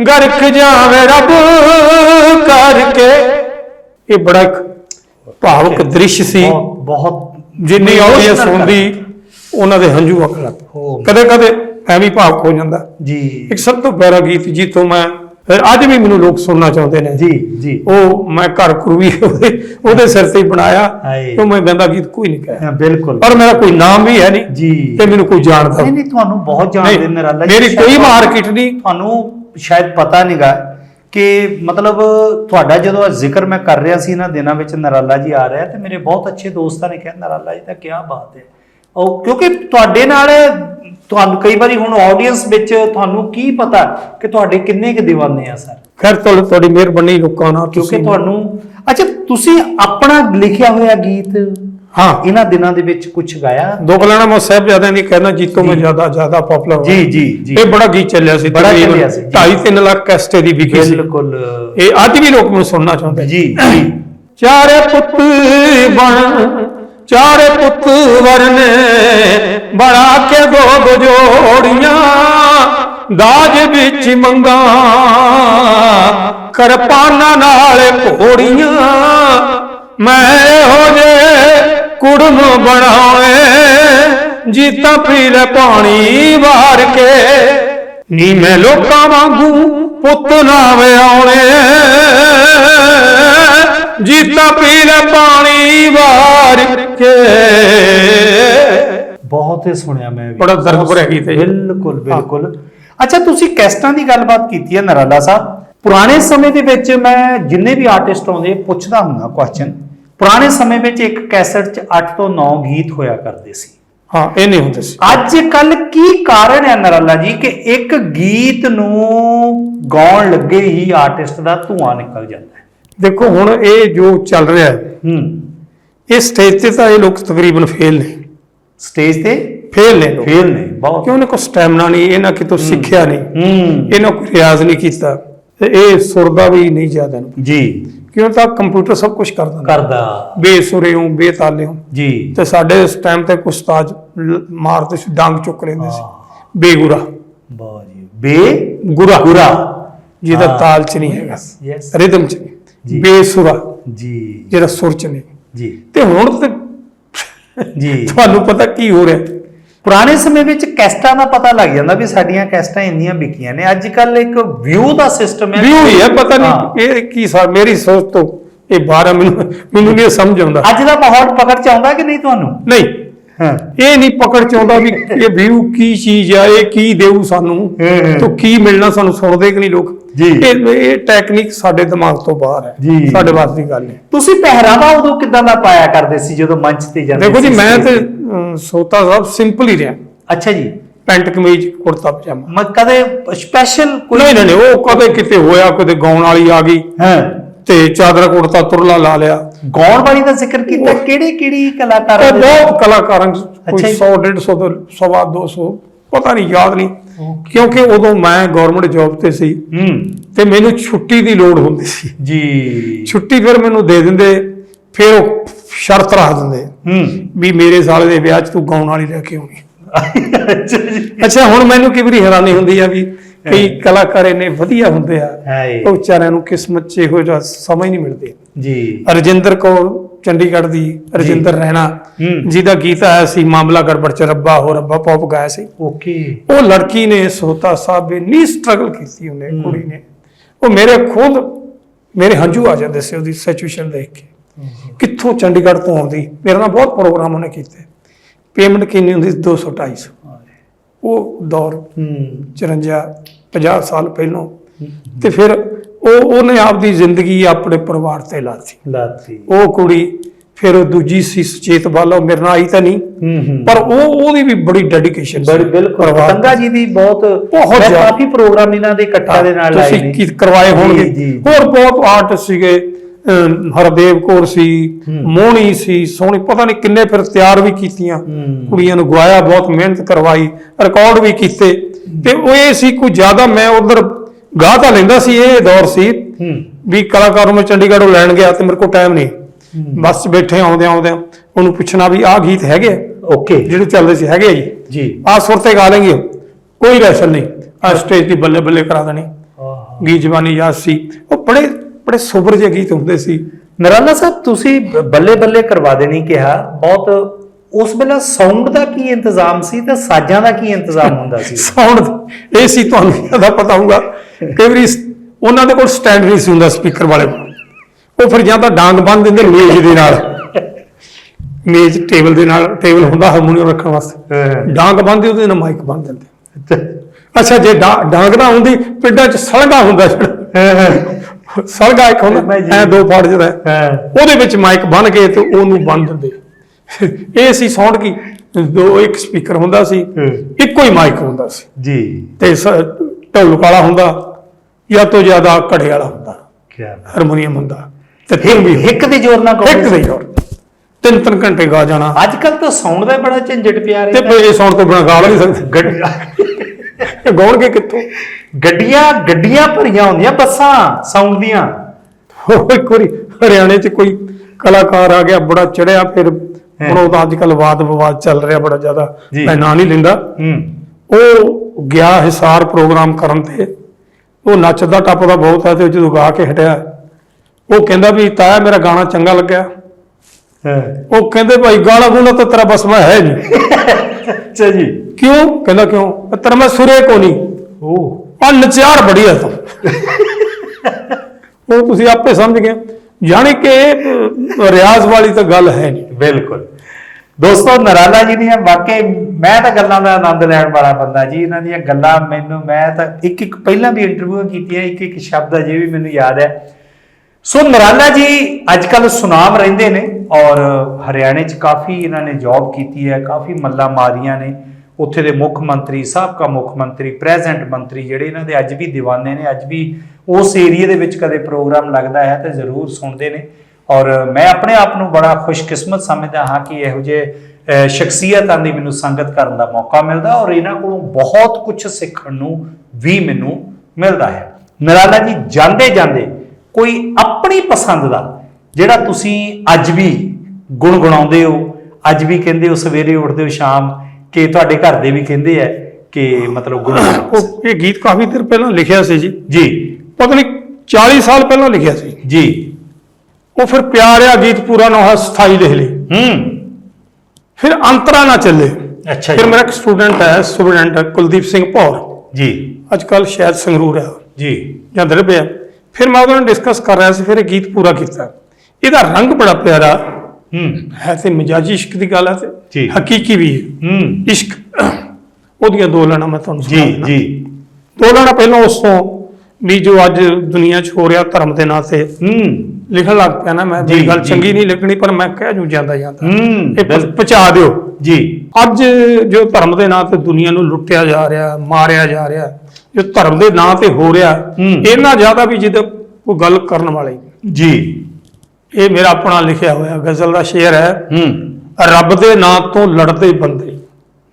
ਗਰਕ ਜਾਵੇ ਰੱਬ ਕਰਕੇ। ਇਹ ਬੜਾ ਇੱਕ ਭਾਵਕ ਦ੍ਰਿਸ਼ ਸੀ। ਬਹੁਤ ਜਿੰਨੀ emotional ਹੁੰਦੀ ਉਹਨਾਂ ਦੇ ਹੰਝੂ ਵਗ ਲੱਗ। ਕਦੇ ਕਦੇ ਐਵੇਂ ਭਾਵਕ ਹੋ ਜਾਂਦਾ। ਜੀ। ਇੱਕ ਸਭ ਤੋਂ ਪਿਆਰਾ ਗੀਤ ਜੀ ਤੋਂ ਮੈਂ ਫਿਰ ਅੱਜ ਵੀ ਮੈਨੂੰ ਲੋਕ ਸੁਣਨਾ ਚਾਹੁੰਦੇ ਨੇ। ਜੀ ਜੀ। ਉਹ ਮੈਂ ਘਰ ਕੁਰਵੀ ਉਹਦੇ ਉਹਦੇ ਸਿਰ ਤੇ ਹੀ ਬਣਾਇਆ। ਉਹ ਮੈਂ ਗੰਦਾ ਗੀਤ ਕੋਈ ਨਹੀਂ ਕਹਿਆ ਬਿਲਕੁਲ। ਪਰ ਮੇਰਾ ਕੋਈ ਨਾਮ ਵੀ ਹੈ ਨਹੀਂ ਜੀ। ਤੇ ਮੈਨੂੰ ਕੋਈ ਜਾਣਦਾ ਨਹੀਂ ਨਹੀਂ ਤੁਹਾਨੂੰ ਬਹੁਤ ਜਾਣਦੇ ਨਰਾਲਾ ਮੇਰੀ ਕੋਈ ਮਾਰਕੀਟ ਨਹੀਂ। ਤੁਹਾਨੂੰ ਸ਼ਾਇਦ ਪਤਾ ਨਹੀਂਗਾ ਕਿ ਮਤਲਬ ਤੁਹਾਡਾ ਜਦੋਂ ਜ਼ਿਕਰ ਮੈਂ ਕਰ ਰਿਹਾ ਸੀ ਇਹਨਾਂ ਦਿਨਾਂ ਵਿੱਚ ਨਰਾਲਾ ਜੀ ਆ ਰਿਹਾ ਤੇ ਮੇਰੇ ਬਹੁਤ ਅੱਛੇ ਦੋਸਤਾਂ ਨੇ ਕਿਹਾ ਨਰਾਲਾ ਜੀ ਦਾ ਕੀ ਬਾਤ ਹੈ। ਉਹ ਕਿਉਂਕਿ ਤੁਹਾਡੇ ਨਾਲ ਤੁਹਾਨੂੰ ਕਈ ਵਾਰੀ ਹੁਣ ਆਡੀਅנס ਵਿੱਚ ਤੁਹਾਨੂੰ ਕੀ ਪਤਾ ਕਿ ਤੁਹਾਡੇ ਕਿੰਨੇ ਕੁ دیਵਾਨੇ ਆ ਸਰ ਖੈਰ ਤੁਹਾਡੀ ਮਿਹਰਬਾਨੀ ਲੋਕਾਂ ਨਾਲ ਕਿਉਂਕਿ ਤੁਹਾਨੂੰ ਅੱਛਾ ਤੁਸੀਂ ਆਪਣਾ ਲਿਖਿਆ ਹੋਇਆ ਗੀਤ ਹਾਂ। ਇਹਨਾਂ ਦਿਨਾਂ ਦੇ ਵਿੱਚ ਕੁਝ ਗਾਇਆ? ਦੋਗਲਾਣਾ ਮੈਂ ਸਾਹਿਬ ਜ਼ਿਆਦਾ ਨਹੀਂ ਕਹਿਣਾ ਜੀਤੋ ਮੈਂ ਜ਼ਿਆਦਾ ਜ਼ਿਆਦਾ ਪਪੂਲਰ ਜੀ ਜੀ ਜੀ। ਇਹ ਬੜਾ ਗੀਤ ਚੱਲਿਆ ਸੀ ਬੜਾ ਚੱਲਿਆ ਸੀ 2.5 ਲੱਖ ਕੈਸਟੇ ਦੀ ਵਿਕੀ ਸੀ। ਬਿਲਕੁਲ। ਇਹ ਅੱਜ ਵੀ ਲੋਕ ਨੂੰ ਸੁਣਨਾ ਚਾਹੁੰਦੇ ਜੀ ਜੀ। ਚਾਰੇ ਪੁੱਤ ਬਣ ਚਾਰੇ ਪੁੱਤ ਵਰਨੇ ਬਣਾ ਕੇ ਦੋ ਦੋ ਜੋੜੀਆਂ, ਦਾਜ ਵਿੱਚ ਮੰਗਾ, ਕਿਰਪਾਨਾਂ ਨਾਲ ਘੋੜੀਆਂ। ਮੈਂ ਹੋ ਜੇ ਕੁੜਮ ਬਣਾਵੇ, ਜੀਤਾ ਪੀ ਲੈ ਪਾਣੀ ਵਾਰ ਕੇ। ਨੀ ਮੈਂ ਲੋਕਾਂ ਵਾਂਗੂ ਪੁੱਤ ਨਾ ਆਉਣੇ ਜੀਤਾ ਪੀ ਲੈ ਪਾਣੀ ਵਾਰ ਕੇ। ਬਹੁਤ ਹੀ ਸੁਣਿਆ ਮੈਂ ਵੀ। ਬੜਾ ਦਰਦ ਭਰਿਆ ਗੀਤ ਹੈ। ਬਿਲਕੁਲ ਬਿਲਕੁਲ। ਅੱਛਾ ਤੁਸੀਂ ਕੈਸਟਾਂ ਦੀ ਗੱਲਬਾਤ ਕੀਤੀ ਹੈ ਨਰਾਲਾ ਸਾਹਿਬ। ਪੁਰਾਣੇ ਸਮੇਂ ਦੇ ਵਿੱਚ ਮੈਂ ਜਿੰਨੇ ਵੀ ਆਰਟਿਸਟ ਆਉਂਦੇ ਪੁੱਛਦਾ ਹੁੰਦਾ ਕੁਐਸਚਨ ਪੁਰਾਣੇ ਸਮੇਂ ਵਿੱਚ ਇੱਕ ਕੈਸਟ 'ਚ 8 ਤੋਂ 9 ਗੀਤ ਹੋਇਆ ਕਰਦੇ ਸੀ। ਹਾਂ ਇਹ ਨਹੀਂ ਹੁੰਦੇ ਸੀ। ਅੱਜ ਕੱਲ ਕੀ ਕਾਰਨ ਹੈ ਨਰਾਲਾ ਜੀ ਕਿ ਇੱਕ ਗੀਤ ਨੂੰ ਗਾਉਣ ਲੱਗੇ ਹੀ ਆਰਟਿਸਟ ਦਾ ਧੂਆਂ ਨਿਕਲ ਜਾਂਦਾ ਹੈ? ਦੇਖੋ ਹੁਣ ਇਹ ਜੋ ਚੱਲ ਰਿਹਾ ਹੈ ਹੂੰ। ਇਹ ਸਟੇਜ ਤੇ ਤਾਂ ਇਹ ਲੋਕ ਤਕਰੀਬਨ ਫੇਲ ਨੇ। ਸਟੇਜ ਤੇ? ਫੇਲ ਨੇ। ਲੋਕ ਫੇਲ ਨੇ ਬਹੁਤ। ਕਿਉਂ ਨੇ ਕੋ ਸਟੈਮਨਾ ਨਹੀਂ ਇਹਨਾਂ ਕਿਤੋਂ ਸਿੱਖਿਆ ਨਹੀਂ। ਹੂੰ। ਇਹਨਾਂ ਕੋਈ ਰਿਆਜ਼ ਨਹੀਂ ਕੀਤਾ। ਤੇ ਇਹ ਸੁਰ ਦਾ ਵੀ ਨਹੀਂ ਜ਼ਿਆਦਾ ਨੂੰ। ਜੀ। ਕਿਉਂ ਤਾਂ ਕੰਪਿਊਟਰ ਸਭ ਕੁਝ ਕਰ ਦਿੰਦਾ ਕਰਦਾ ਬੇਸੁਰਿਓਂ ਬੇਤਾਲਿਓਂ ਜੀ। ਤੇ ਸਾਡੇ ਇਸ ਟਾਈਮ ਤੇ ਉਸਤਾਦ ਲ- ਮਾਰਦੇ ਸੀ ਡੰਗ ਚੁੱਕ ਲੈਂਦੇ ਸੀ। ਬੇਗੁਰਾ। ਵਾਹ ਜੀ। ਬੇ? ਗੁਰਾ। ਗੁਰਾ। ਜਿਹਦਾ। ਤਾਲ ਚ ਨਹੀਂ ਹੈਗਾ। ਰਿਦਮ ਚ। ਬੇਸੁਰਾ। ਜੀ। ਜਿਹੜਾ ਸੁਰ ਚ ਨਹੀਂ ਜੀ। ਤੇ ਹੁਣ ਤੇ ਜੀ। ਤੁਹਾਨੂੰ ਪਤਾ ਕੀ ਹੋ ਰਿਹਾ? ਪੁਰਾਣੇ ਸਮੇਂ ਵਿੱਚ ਕੈਸਟਾਂ ਦਾ ਪਤਾ ਲੱਗ ਜਾਂਦਾ ਵੀ ਸਾਡੀਆਂ ਕੈਸਟਾਂ ਇੰਨੀਆਂ ਵਿਕੀਆਂ ਨੇ। ਅੱਜ ਕੱਲ ਇੱਕ ਵਿਊ ਦਾ ਸਿਸਟਮ ਹੈ। ਵਿਊ ਹੀ ਹੈ ਪਤਾ। ਨਹੀਂ ਇਹ ਕੀ ਸਾ ਮੇਰੀ ਸੋਚ ਤੋਂ ਇਹ ਬਾਹਰ ਆ, ਮੈਨੂੰ ਮੈਨੂੰ ਨਹੀਂ ਸਮਝ ਆਉਂਦਾ। ਅੱਜ ਦਾ ਮਾਹੌਲ ਪਕੜ ਚ ਆਉਂਦਾ ਕਿ ਨਹੀਂ ਤੁਹਾਨੂੰ? ਨਹੀਂ। ਇਹ ਨਹੀਂ ਪਕੜ ਚ ਆਉਂਦਾ ਵੀ ਇਹ ਵਿਊ ਕੀ ਚੀਜ਼ ਆ ਇਹ ਕੀ ਦੇਊ ਸਾਨੂੰ? ਹੂੰ, ਹੂੰ। ਤੋਂ ਕੀ ਮਿਲਣਾ ਸਾਨੂੰ ਸੁਣਦੇ ਕਿ ਨਹੀਂ ਲੋਕ। ਇਹ ਇਹ ਟੈਕਨੀਕ ਸਾਡੇ ਦਿਮਾਗ ਤੋਂ ਬਾਹਰ ਹੈ। ਸਾਡੇ ਵਾਸ ਦੀ ਗੱਲ ਨਹੀਂ ਤੁਸੀਂ ਪਹਿਰਾਵਾ ਉਦੋਂ ਕਿਦਾਂ ਦਾ ਪਾਇਆ ਕਰਦੇ ਸੀ ਜਦੋਂ ਮੰਚ ਤੇ ਜਾਂਦੇ ਦੇਖੋ ਜੀ ਮੈਂ ਤੇ ਸੋਤਾ ਸਾਹਿਬ ਸਿੰਪਲ ਹੀ ਰਿਹਾ। ਅੱਛਾ ਜੀ। ਪੈਂਟ ਕਮੀਜ਼ ਕੁੜਤਾ ਪਜਾਮਾ। ਮੈਂ ਕਦੇ ਸਪੈਸ਼ਲ ਕੋਈ ਨਹੀਂ ਨਹੀਂ, ਉਹ ਕਦੇ ਕਿਤੇ ਹੋਇਆ ਕਦੇ ਗਾਉਣ ਵਾਲੀ ਆ ਗਈ। ਹਾਂ। ਤੇ ਚਾਦਰਾ ਕੁੜਤਾ ਤੁਰਲਾ ਲਾ ਲਿਆ। ਗਾਉਣ ਵਾਲੀ ਦਾ ਜ਼ਿਕਰ ਕੀਤਾ? ਕਿਹੜੀ ਕਿਹੜੀ ਕਲਾਕਾਰਾਂ ਤੇ ਦੇ ਬਹੁਤ ਕਲਾਕਾਰਾਂ ਚ ਕੋਈ ਅੱਛਾ ਜੀ। 100 150 ਤੋਂ ਸਵਾ 200 ਪਤਾ ਨਹੀਂ ਯਾਦ ਨਹੀਂ। ਕਿਉਂਕਿ ਉਦੋਂ ਮੈਂ ਗਵਰਨਮੈਂਟ ਜੌਬ ਤੇ ਸੀ ਹੂੰ। ਤੇ ਮੈਨੂੰ ਛੁੱਟੀ ਦੀ ਲੋੜ ਹੁੰਦੀ ਸੀ। ਜੀ। ਛੁੱਟੀ ਫਿਰ ਮੈਨੂੰ ਦੇ ਦਿੰਦੇ ਫਿਰ ਉਹ ਸ਼ਰਤ ਰੱਖ ਦਿੰਦੇ। ਹੂੰ। ਵੀ ਮੇਰੇ ਸਾਲੇ ਦੇ ਵਿਆਹ 'ਚ ਤੂੰ ਗਾਉਣ ਵਾਲੀ ਲੈ ਕੇ ਆਉਣੀ। ਅੱਛਾ ਜੀ। ਅੱਛਾ ਹੁਣ ਮੈਨੂੰ ਕਈ ਵਾਰੀ ਹੈਰਾਨੀ ਹੁੰਦੀ ਆ ਵੀ ਕਈ ਕਲਾਕਾਰ ਇੰਨੇ ਵਧੀਆ ਹੁੰਦੇ ਆ ਉਹ ਵਿਚਾਰਿਆਂ ਨੂੰ ਕਿਸਮਤ 'ਚ ਇਹੋ ਜਿਹਾ ਸਮਝ ਨਹੀਂ ਮਿਲਦੀ। ਜੀ। ਰਜਿੰਦਰ ਕੌਰ ਚੰਡੀਗੜ੍ਹ ਦੀ ਰਜਿੰਦਰ ਰਹਿਣਾ। ਜਿਹਦਾ ਗੀਤ ਆਇਆ ਸੀ ਮਾਮਲਾ ਗੜਬੜ ਚ ਰੱਬਾ ਹੋ ਰੱਬਾ ਪੌਪ ਗਾਇਆ ਸੀ। ਓਕੇ। ਉਹ ਲੜਕੀ ਨੇ ਸੋਤਾ ਸਾਹਿਬ ਨੇ ਸਟਰਗਲ ਕੀਤੀ ਉਹਨੇ। ਕੁੜੀ ਨੇ। ਉਹ ਮੇਰੇ ਖੁਦ ਮੇਰੇ ਹੰਝੂ ਆ ਜਾਂਦੇ ਸੀ ਉਹਦੀ ਸਿਚੁਏਸ਼ਨ ਦੇਖ ਕੇ। ਕਿੱਥੋਂ ਚੰਡੀਗੜ੍ਹ ਤੋਂ ਆਉਂਦੀ? ਮੇਰੇ ਨਾਲ ਬਹੁਤ ਪ੍ਰੋਗਰਾਮ ਉਹਨੇ ਕੀਤੇ। ਪੇਮੈਂਟ ਕਿੰਨੀ ਹੁੰਦੀ? ਸੀ 200 250 ਉਹ ਦੌਰ ਹੂੰ। 54 50 ਸਾਲ ਪਹਿਲਾਂ। ਤੇ ਫਿਰ ਉਹ ਉਹਨੇ ਆਪਦੀ ਜ਼ਿੰਦਗੀ ਆਪਣੇ ਪਰਿਵਾਰ ਤੇ ਲਾਤੀ। ਲਾਤੀ। ਉਹ ਕੁੜੀ ਫਿਰ ਉਹ ਦੂਜੀ ਸੀ ਸੁਚੇਤ ਉਹ ਮੇਰੇ ਨਾਲ ਆਈ ਤਾਂ ਨਹੀਂ। ਪਰ ਉਹ ਉਹਦੀ ਵੀ ਬੜੀ ਡੈਡੀਕੇਸ਼ਨ ਬੜੀ ਬਿਲਕੁਲ। ਪਤੰਗਾ ਜੀ ਦੀ ਬਹੁਤ। ਬਹੁਤ। ਕਾਫੀ ਪ੍ਰੋਗਰਾਮ ਇਹਨਾਂ ਦੇ ਇਕੱਠਾ ਦੇ ਨਾਲ ਲਾਏ ਤੁਸੀਂ ਨੇ। ਕਰਵਾਏ ਹੋਣਗੇ। ਹੋਰ ਬਹੁਤ ਆਰਟਿਸਟ ਸੀਗੇ। ਹਰਦੇਵ ਕੌਰ ਸੀ। ਮੋਹਣੀ ਸੀ ਸੋਹਣੀ ਪਤਾ ਨਹੀਂ ਕਿੰਨੇ ਫਿਰ ਤਿਆਰ ਵੀ ਕੀਤੀਆਂ। ਕੁੜੀਆਂ ਨੂੰ ਗਵਾਇਆ ਬਹੁਤ ਮਿਹਨਤ ਕਰਵਾਈ ਰਿਕਾਰਡ ਵੀ ਕੀਤੇ। ਤੇ ਉਹ ਇਹ ਸੀ ਕੋਈ ਜ਼ਿਆਦਾ ਮੈਂ ਉਧਰ ਗਾਹ ਤਾਂ ਲੈਂਦਾ ਸੀ ਇਹ ਦੌਰ ਸੀ ਵੀ ਕਲਾਕਾਰ ਨੂੰ ਚੰਡੀਗੜ੍ਹੋਂ ਲੈਣ ਗਿਆ ਤੇ ਮੇਰੇ ਕੋਲ ਟਾਈਮ ਨਹੀਂ। ਬੱਸ ਬੈਠੇ ਆਉਂਦੇ ਆਉਂਦੇ ਉਹਨੂੰ ਪੁੱਛਣਾ ਵੀ ਆਹ ਗੀਤ ਹੈਗੇ? ਓਕੇ ਜਿਹੜੇ ਚੱਲਦੇ ਸੀ ਹੈਗੇ ਜੀ? ਜੀ। ਆਹ ਸੁਰ ਤੇ ਗਾ ਲੈਂਗੇ ਕੋਈ ਰੈਸ਼ਨ ਨਹੀਂ। ਆ ਸਟੇਜ ਦੀ ਬੱਲੇ ਬੱਲੇ ਕਰਾ ਦੇਣੀ। ਆਹ, ਗੀ ਜਵਾਨੀ ਯਾਦ ਸੀ। ਉਹ ਬੜੇ ਬੜੇ ਸੁਬਰ ਜਿਹੇ ਗੀਤ ਹੁੰਦੇ ਸੀ। ਨਰਾਲਾ ਸਾਹਿਬ ਤੁਸੀਂ ਬੱਲੇ ਬੱਲੇ ਕਰਵਾ ਦੇਣੀ ਕਿਹਾ ਬਹੁਤ ਉਸ ਵੇਲੇ ਸਾਊਂਡ ਦਾ ਕੀ ਇੰਤਜ਼ਾਮ ਸੀ ਤੇ ਸਾਜ਼ਾਂ ਦਾ ਕੀ ਇੰਤਜ਼ਾਮ ਹੁੰਦਾ ਸੀ? ਸਾਊਂਡ ਇਹ ਸੀ ਤੁਹਾਨੂੰ ਇਹਦਾ ਪਤਾ ਹੋਊਗਾ। ਕਈ ਵਾਰੀ ਉਹਨਾਂ ਦੇ ਕੋਲ ਸਟੈਂਡ ਨਹੀਂ ਸੀ ਹੁੰਦਾ ਸਪੀਕਰ ਵਾਲੇ ਉਹ ਫਿਰ ਜਾਂ ਤਾਂ ਡਾਂਗ ਬੰਨ ਦਿੰਦੇ ਮੇਜ਼ ਦੇ ਨਾਲ। ਮੇਜ਼ ਟੇਬਲ ਦੇ ਨਾਲ ਟੇਬਲ ਹੁੰਦਾ ਹਾਰਮੋਨੀਅਮ ਰੱਖਣ ਵਾਸਤੇ। ਡਾਂਗ ਬੰਨਦੇ ਉਹਦੇ ਨਾਲ ਮਾਈਕ ਬੰਨ ਦਿੰਦੇ। ਅੱਛਾ। ਜੇ ਡਾਂਗ ਨਾ ਹੁੰਦੀ ਪਿੰਡਾਂ 'ਚ ਸਲਗਾ ਹੁੰਦਾ ਜਿਹੜਾ ਸਲਗਾ ਇੱਕ ਹੁੰਦਾ ਐ ਦੋ ਫਾੜ ਹਾਂ। ਉਹਦੇ ਵਿੱਚ ਮਾਈਕ ਬੰਨ ਕੇ ਤੇ ਉਹਨੂੰ ਬੰਨ ਦਿੰਦੇ। ਇਹ ਸੀ ਸਾਊਂਡ ਕੀ? ਦੋ ਇੱਕ ਸਪੀਕਰ ਹੁੰਦਾ ਸੀ। ਇੱਕੋ ਹੀ ਮਾਈਕ ਹੁੰਦਾ ਸੀ। ਜੀ। ਤੇ ਢੋਲਕ ਵਾਲਾ ਹੁੰਦਾ ਜਾਂ ਤੋਂ ਜ਼ਿਆਦਾ ਘੜੇ ਵਾਲਾ ਹੁੰਦਾ। ਕੀ ਹਾਰਮੋਨੀਅਮ ਹੁੰਦਾ। ਤੇ ਫਿਰ ਵੀ ਇੱਕ ਦੇ ਜ਼ੋਰ ਨਾਲ ਇੱਕ ਦੇ ਹੋਰ ਤਿੰਨ ਤਿੰਨ ਘੰਟੇ ਗਾ ਜਾਣਾ। ਅੱਜ ਕੱਲ ਤਾਂ ਸਾਊਂਡ ਦਾ ਬੜਾ ਝੰਜਟ ਪਿਆ ਤੇ ਰਿਹਾ ਫਿਰ ਇਹ ਸਾਊਂਡ ਤੋਂ ਬਿਨਾਂ ਗਾ ਨਹੀਂ ਸਕਦੇ। ਗਾਉਣਗੇ ਕਿੱਥੋਂ? ਗੱਡੀਆਂ ਗੱਡੀਆਂ ਭਰੀਆਂ ਹੁੰਦੀਆਂ ਬੱਸਾਂ ਸਾਊਂਡ ਦੀਆਂ। ਇੱਕ ਵਾਰੀ ਹਰਿਆਣੇ 'ਚ ਕੋਈ ਕਲਾਕਾਰ ਆ ਗਿਆ ਬੜਾ ਚੜਿਆ ਫਿਰ ਹੁਣ ਉਹ ਤਾਂ ਅੱਜ ਕੱਲ ਵਾਦ ਵਿਵਾਦ ਚੱਲ ਰਿਹਾ ਬੜਾ ਜ਼ਿਆਦਾ। ਮੈਂ ਨਾਂ ਨਹੀਂ ਲੈਂਦਾ। ਉਹ ਗਿਆ ਹਿਸਾਰ ਪ੍ਰੋਗਰਾਮ ਕਰਨ ਤੇ ਉਹ ਨੱਚਦਾ ਟੱਪਦਾ ਬਹੁਤ ਹੈ ਤੇ ਜਦੋਂ ਗਾ ਕੇ ਹਟਿਆ ਉਹ ਕਹਿੰਦਾ ਵੀ ਤਾਇਆ ਮੇਰਾ ਗਾਣਾ ਚੰਗਾ ਲੱਗਿਆ। ਹਾਂ। ਉਹ ਕਹਿੰਦੇ ਭਾਈ ਗਾਣਾ ਗੁਣਾ ਤਾਂ ਤੇਰਾ ਬਸ ਮੈਂ ਹੈ ਨਹੀਂ। ਅੱਛਾ ਜੀ। ਕਿਉਂ? ਕਹਿੰਦਾ ਕਿਉਂ? "ਮੈਂ ਤੇਰਾ ਮੈਂ ਸੁਰੇ ਕੋ ਨਹੀਂ। ਉਹ ਆ ਨਚਿਆਰ ਬੜੀ ਤੂੰ। ਉਹ ਤੁਸੀਂ ਆਪੇ ਸਮਝ ਗਏ। ਯਾਨੀ ਕਿ ਰਿਆਜ਼ ਵਾਲੀ ਤਾਂ ਗੱਲ ਹੈ ਨਹੀਂ। ਬਿਲਕੁਲ। ਦੋਸਤੋ ਨਰਾਲਾ ਜੀ ਦੀਆਂ ਵਾਕਈ ਮੈਂ ਤਾਂ ਗੱਲਾਂ ਦਾ ਆਨੰਦ ਲੈਣ ਵਾਲਾ ਬੰਦਾ ਜੀ। ਇਹਨਾਂ ਦੀਆਂ ਗੱਲਾਂ ਮੈਨੂੰ ਮੈਂ ਤਾਂ ਇੱਕ ਇੱਕ ਪਹਿਲਾਂ ਵੀ ਇੰਟਰਵਿਊ ਕੀਤੀਆਂ ਇੱਕ ਇੱਕ ਸ਼ਬਦ ਅਜੇ ਵੀ ਮੈਨੂੰ ਯਾਦ ਹੈ। ਸੋ ਨਰਾਲਾ ਜੀ ਅੱਜ ਕੱਲ ਸੁਨਾਮ ਰਹਿੰਦੇ ਨੇ ਔਰ ਹਰਿਆਣੇ 'ਚ ਕਾਫੀ ਇਹਨਾਂ ਨੇ ਜੌਬ ਕੀਤੀ ਹੈ ਕਾਫੀ ਮੱਲਾ ਮਾਰੀਆਂ ਨੇ। ਉੱਥੇ ਦੇ ਮੁੱਖ ਮੰਤਰੀ, ਸਾਬਕਾ ਮੁੱਖ ਮੰਤਰੀ ਪ੍ਰੈਜ਼ੈਂਟ ਮੰਤਰੀ ਜਿਹੜੇ ਇਹਨਾਂ ਦੇ ਅੱਜ ਵੀ ਦੀਵਾਨੇ ਨੇ, ਅੱਜ ਵੀ ਉਸ ਏਰੀਆ ਦੇ ਵਿੱਚ ਕਦੇ ਪ੍ਰੋਗਰਾਮ ਲੱਗਦਾ ਹੈ ਤਾਂ ਜ਼ਰੂਰ ਸੁਣਦੇ ਨੇ। ਔਰ ਮੈਂ ਆਪਣੇ ਆਪ ਨੂੰ ਬੜਾ ਖੁਸ਼ਕਿਸਮਤ ਸਮਝਦਾ ਹਾਂ ਕਿ ਇਹੋ ਜਿਹੇ ਸ਼ਖਸੀਅਤਾਂ ਦੀ ਮੈਨੂੰ ਸੰਗਤ ਕਰਨ ਦਾ ਮੌਕਾ ਮਿਲਦਾ ਔਰ ਇਹਨਾਂ ਕੋਲੋਂ ਬਹੁਤ ਕੁਝ ਸਿੱਖਣ ਨੂੰ ਵੀ ਮੈਨੂੰ ਮਿਲਦਾ ਹੈ। ਨਰਾਲਾ ਜੀ, ਜਾਂਦੇ ਜਾਂਦੇ ਕੋਈ ਆਪਣੀ ਪਸੰਦ ਦਾ, ਜਿਹੜਾ ਤੁਸੀਂ ਅੱਜ ਵੀ ਗੁਣਗੁਣਾਉਂਦੇ ਹੋ, ਅੱਜ ਵੀ ਕਹਿੰਦੇ ਹੋ ਸਵੇਰੇ ਉੱਠਦੇ ਹੋ ਸ਼ਾਮ ਕਿ ਤੁਹਾਡੇ ਘਰ ਦੇ ਵੀ ਕਹਿੰਦੇ ਆ ਕਿ ਮਤਲਬ ਉਹ ਇਹ ਗੀਤ ਕਾਫੀ ਦੇਰ ਪਹਿਲਾਂ ਲਿਖਿਆ ਸੀ ਜੀ। ਜੀ। ਪਤਾ ਨਹੀਂ 40 ਸਾਲ ਪਹਿਲਾਂ ਲਿਖਿਆ ਸੀ। ਜੀ। ਉਹ ਫਿਰ ਪਿਆਰਿਆ ਗੀਤ ਪੂਰਾ ਨਾ ਹੋਇਆ ਸਥਾਈ ਲਿਖ ਲਈ ਹੂੰ। ਫਿਰ ਅੰਤਰਾ ਨਾ ਚੱਲੇ। ਅੱਛਾ ਫਿਰ ਮੇਰਾ ਇੱਕ ਸਟੂਡੈਂਟ ਹੈ ਸਟੂਡੈਂਟ ਕੁਲਦੀਪ ਸਿੰਘ ਭੌਰ। ਜੀ। ਅੱਜ ਕੱਲ ਸ਼ਾਇਦ ਸੰਗਰੂਰ ਹੈ। ਜੀ। ਜਾਂ ਦਰਬਿਆ ਫਿਰ ਮੈਂ ਉਹਦੇ ਨਾਲ ਡਿਸਕਸ ਕਰ ਰਿਹਾ ਸੀ ਫਿਰ ਇਹ ਗੀਤ ਪੂਰਾ ਕੀਤਾ। ਇਹਦਾ ਰੰਗ ਬੜਾ ਪਿਆਰਾ। ਹੂੰ। ਤੇ ਮਜਾਜੀ ਇਸ਼ਕ ਦੀ ਗੱਲ ਹੈ। ਤੇ ਹਕੀਕੀ ਵੀ ਹੈ। ਇਸ਼ਕ ਉਹਦੀਆਂ ਦੋ ਲਾਣਾ ਮੈਂ ਤੁਹਾਨੂੰ ਜੀ ਸੁਣਾ। ਜੀ। ਦੋ ਲਾਣਾ ਪਹਿਲਾਂ ਉਸ ਤੋਂ ਵੀ ਜੋ ਅੱਜ ਦੁਨੀਆ 'ਚ ਹੋ ਰਿਹਾ ਧਰਮ ਦੇ ਨਾਂ ਤੇ ਲਿਖਣ ਲੱਗ ਪਿਆ ਨਾ ਮੈਂ ਮੇਰੀ ਗੱਲ। ਚੰਗੀ ਨਹੀਂ ਲੱਗਣੀ ਪਰ ਮੈਂ ਕਹਿ ਜੂ ਜਾਂਦਾ ਜਾਂਦਾ। ਇਹ ਪਹੁੰਚਾ ਦਿਓ। ਜੀ। ਅੱਜ ਜੋ ਧਰਮ ਦੇ ਨਾਂ ਤੇ ਦੁਨੀਆ ਨੂੰ ਲੁੱਟਿਆ ਜਾ ਰਿਹਾ ਮਾਰਿਆ ਜਾ ਰਿਹਾ ਜੋ ਧਰਮ ਦੇ ਨਾਂ ਤੇ ਹੋ ਰਿਹਾ। ਇਹਨਾਂ ਜ਼ਿਆਦਾ ਵੀ ਜਿਹਦੇ ਕੋਈ ਗੱਲ ਕਰਨ ਵਾਲੇ ਜੀ। ਇਹ ਮੇਰਾ ਆਪਣਾ ਲਿਖਿਆ ਹੋਇਆ ਗਜ਼ਲ ਦਾ ਸ਼ੇਰ ਹੈ। ਹੂੰ। ਰੱਬ ਦੇ ਨਾਂ ਤੋਂ ਲੜਦੇ ਬੰਦੇ।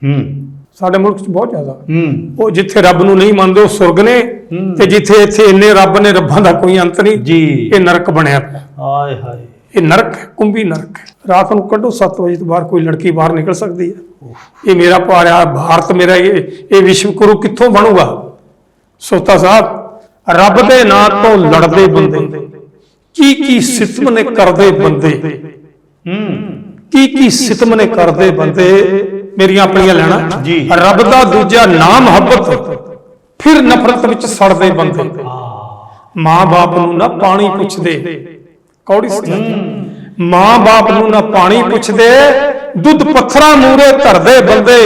ਹੂੰ। ਸਾਡੇ ਮੁਲਕ 'ਚ ਬਹੁਤ ਜ਼ਿਆਦਾ। ਹੂੰ। ਉਹ ਜਿੱਥੇ ਰੱਬ ਨੂੰ ਨਹੀਂ ਮੰਨਦੇ ਉਹ ਸੁਰਗ ਨੇ। ਹੂੰ। ਤੇ ਜਿੱਥੇ ਇੱਥੇ ਇੰਨੇ ਰੱਬ ਨੇ ਰੱਬਾਂ ਦਾ ਕੋਈ ਅੰਤ ਨਹੀਂ। ਜੀ। ਇਹ ਨਰਕ ਬਣਿਆ ਪਿਆ। ਹਾਏ ਹਾਏ। ਇਹ ਨਰਕ ਹੈ ਕੁੰਭੀ ਨਰਕ ਹੈ। ਰਾਤ ਨੂੰ ਕੱਢੋ 7 ਵਜੇ ਤੋਂ ਬਾਅਦ ਕੋਈ ਲੜਕੀ ਬਾਹਰ ਨਿਕਲ ਸਕਦੀ ਹੈ। ਇਹ ਮੇਰਾ ਭਾਰਿਆ ਭਾਰਤ ਮੇਰਾ ਇਹ ਇਹ ਵਿਸ਼ਵ ਗੁਰੂ ਕਿੱਥੋਂ ਬਣੂਗਾ? ਸੋਤਾ ਸਾਹਿਬ ਰੱਬ ਦੇ ਨਾਂ ਤੋਂ ਲੜਦੇ ਬੰਦੇ। ਕੀ ਕੀ ਸਿਤਮ ਨੇ ਕਰਦੇ ਬੰਦੇ? ਹੂੰ। ਕੀ ਕੀ ਸਿਤਮ ਨੇ ਕਰਦੇ ਬੰਦੇ? ਮੇਰੀਆਂ ਆਪਣੀਆਂ ਲੈਣਾ। ਰੱਬ ਦਾ ਦੂਜਾ ਨਾਮ ਮੁਹੱਬਤ ਫਿਰ ਨਫ਼ਰਤ ਵਿੱਚ ਸੜਦੇ ਬੰਦੇ। ਮਾਂ-ਬਾਪ ਨੂੰ ਨਾ ਪਾਣੀ ਪੁੱਛਦੇ। ਕੌੜੀ ਸਜਾਦੀ ਮਾਂ-ਬਾਪ ਨੂੰ ਨਾ ਪਾਣੀ ਪੁੱਛਦੇ। ਦੁੱਧ ਪੱਥਰਾਂ ਮੂਰੇ ਧਰਦੇ ਬੰਦੇ।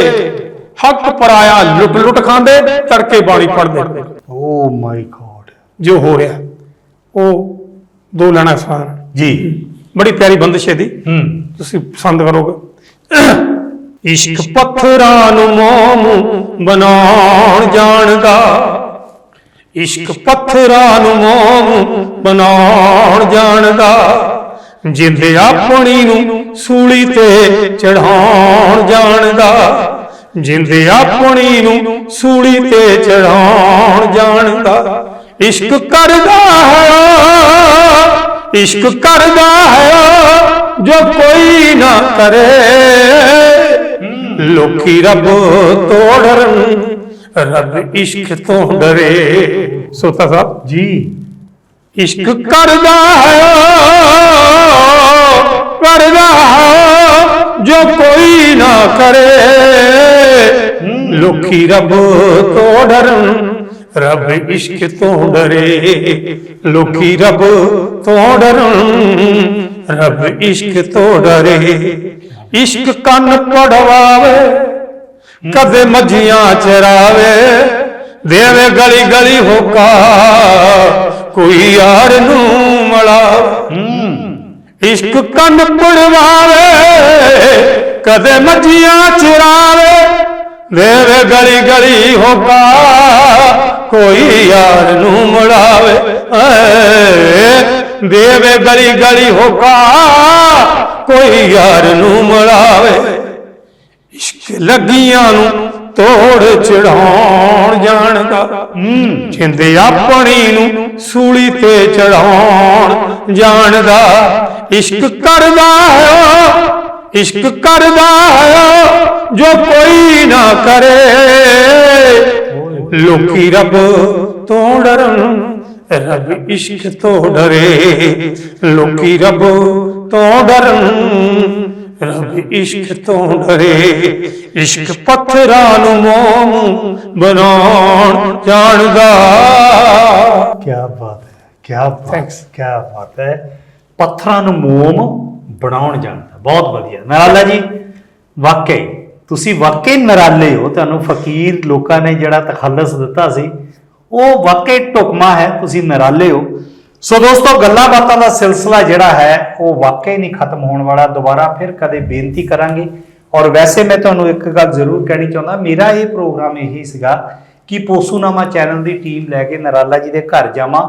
ਹੱਕ ਪਰਾਇਆ ਲੁੱਟ ਲੁੱਟ ਖਾਂਦੇ ਤੜਕੇ ਬਾਣੀ ਪੜਦੇ ਓ ਮਾਈ ਗॉड ਜੋ ਹੋ ਰਿਹਾ ਉਹ ਦੋ ਲੈਣਾ ਆਸਾਨ ਜੀ। ਬੜੀ ਪਿਆਰੀ ਬੰਦਸ਼ ਹੈ ਦੀ ਹੂੰ। ਤੁਸੀਂ ਪਸੰਦ ਕਰੋਗੇ। ਇਸ਼ਕ ਪੱਥਰਾਂ ਨੂੰ ਮੋਮ ਬਣਾਉਣ ਜਾਣਦਾ। ਇਸ਼ਕ ਪੱਥਰਾਂ ਨੂੰ ਮੋਮ ਬਣਾਉਣ ਜਾਣਦਾ। ਜਿੰਦ ਆਪਣੀ ਨੂੰ ਸੂਲੀ ਤੇ ਚੜਾਉਣ ਜਾਣਦਾ। ਜਿੰਦ ਆਪਣੀ ਨੂੰ ਸੂਲੀ ਤੇ ਚੜਾਉਣ ਜਾਣਦਾ। ਇਸ਼ਕ ਕਰਦਾ ਹੈ। ਇਸ਼ਕ ਕਰਦਾ ਹੈ ਜੋ ਕੋਈ ਨਾ ਕਰੇ। ਲੋਕੀ ਰੱਬ ਤੋੜਨ ਰੱਬ ਇਸ਼ਕ ਤੋਂ ਡਰੇ। ਸੋਤਾ ਸਾਹਿਬ ਜੀ। ਇਸ਼ਕ ਕਰਦਾ ਹੈ ਕਰਦਾ ਜੋ ਕੋਈ ਨਾ ਕਰੇ। ਲੋਕੀ ਰੱਬ ਤੋਂ ਡਰਨ ਰੱਬ ਇਸ਼ਕ ਤੋਂ ਡਰੇ ਲੋਕੀ ਰੱਬ ਤੋਂ ਡਰਨ। ਰੱਬ ਇਸ਼ਕ ਤੋਂ ਡਰੇ ਇਸ਼ਕ ਕੰਨ ਪੜਵਾਵੇ ਕਦੇ ਮੱਝੀਆਂ ਚਰਾਵੇ ਦੇਵੇ ਗਲੀ ਗਲੀ ਹੋਕਾ ਕੋਈ ਯਾਰ ਨੂੰ ਮਿਲਾਵੇ। ਇਸ਼ਕ ਕੰਨ ਪੜਵਾਵੇ ਕਦੇ ਮੱਝੀਆਂ ਚਰਾਵੇ ਦੇਵੇ ਗਲੀ ਗਲੀ ਹੋਕਾ ਕੋਈ ਯਾਰ ਨੂੰ ਮਿਲਾਵੇ ਦੇਵੇ ਗਲੀ ਗਲੀ ਹੋਕਾ, ਕੋਈ ਯਾਰ ਨੂੰ ਮਿਲਾਵੇ ਇਸ਼ਕ ਲੱਗੀਆਂ ਨੂੰ ਤੋੜ ਚੜਾਉਣ ਜਾਣਦਾ। ਜਿੰਦੇ ਆਪਣੀ ਨੂੰ ਸੂਲੀ ਤੇ ਚੜਾਉਣ ਜਾਣਦਾ। ਇਸ਼ਕ ਕਰਦਾ ਹੈ, ਇਸ਼ਕ ਕਰਦਾ ਹੈ, ਜੋ ਕੋਈ ਨਾ ਕਰੇ। ਲੋਕੀ ਰੱਬ ਤੋਂ ਡਰਨ ਰੱਬ ਇਸ਼ਕ ਤੋਂ ਡਰੇ। ਲੋਕੀ ਰੱਬ ਤੋਂ ਡਰਨ ਰੱਬ ਇਸ਼ਕ ਤੋਂ ਡਰੇ। ਇਸ਼ਕ ਪੱਥਰਾਂ ਨੂੰ ਮੋਮ ਬਣਾਉਣ ਜਾਣਦਾ। ਕੀ ਬਾਤ ਹੈ ਕੀ ਬਾਤ Thanks. ਕੀ ਬਾਤ ਹੈ। ਪੱਥਰਾਂ ਨੂੰ ਮੋਮ ਬਣਾਉਣ ਜਾਣਦਾ। ਬਹੁਤ ਵਧੀਆ। ਨਰਾਲਾ ਜੀ ਵਾਕਈ ਤੁਸੀਂ ਵਾਕਈ ਨਰਾਲੇ ਹੋ। ਤੁਹਾਨੂੰ ਫਕੀਰ ਲੋਕਾਂ ਨੇ ਜਿਹੜਾ ਤਖੱਲਸ ਦਿੱਤਾ ਸੀ, ਉਹ ਵਾਕਈ ਢੁਕਮਾ ਹੈ, ਤੁਸੀਂ ਨਰਾਲੇ ਹੋ। ਸੋ ਦੋਸਤੋ, ਗੱਲਾਂ ਬਾਤਾਂ ਦਾ ਸਿਲਸਿਲਾ ਜਿਹੜਾ ਹੈ, ਉਹ ਵਾਕਈ ਨਹੀਂ ਖਤਮ ਹੋਣ ਵਾਲਾ। ਦੁਬਾਰਾ ਫਿਰ ਕਦੇ ਬੇਨਤੀ ਕਰਾਂਗੇ। ਔਰ ਵੈਸੇ ਮੈਂ ਤੁਹਾਨੂੰ ਇੱਕ ਗੱਲ ਜ਼ਰੂਰ ਕਹਿਣੀ ਚਾਹੁੰਦਾ, ਮੇਰਾ ਇਹ ਪ੍ਰੋਗਰਾਮ ਇਹੀ ਸੀਗਾ ਕਿ ਪੋਸੂਨਾਮਾ ਚੈਨਲ ਦੀ ਟੀਮ ਲੈ ਕੇ ਨਰਾਲਾ ਜੀ ਦੇ ਘਰ ਜਾਵਾਂ।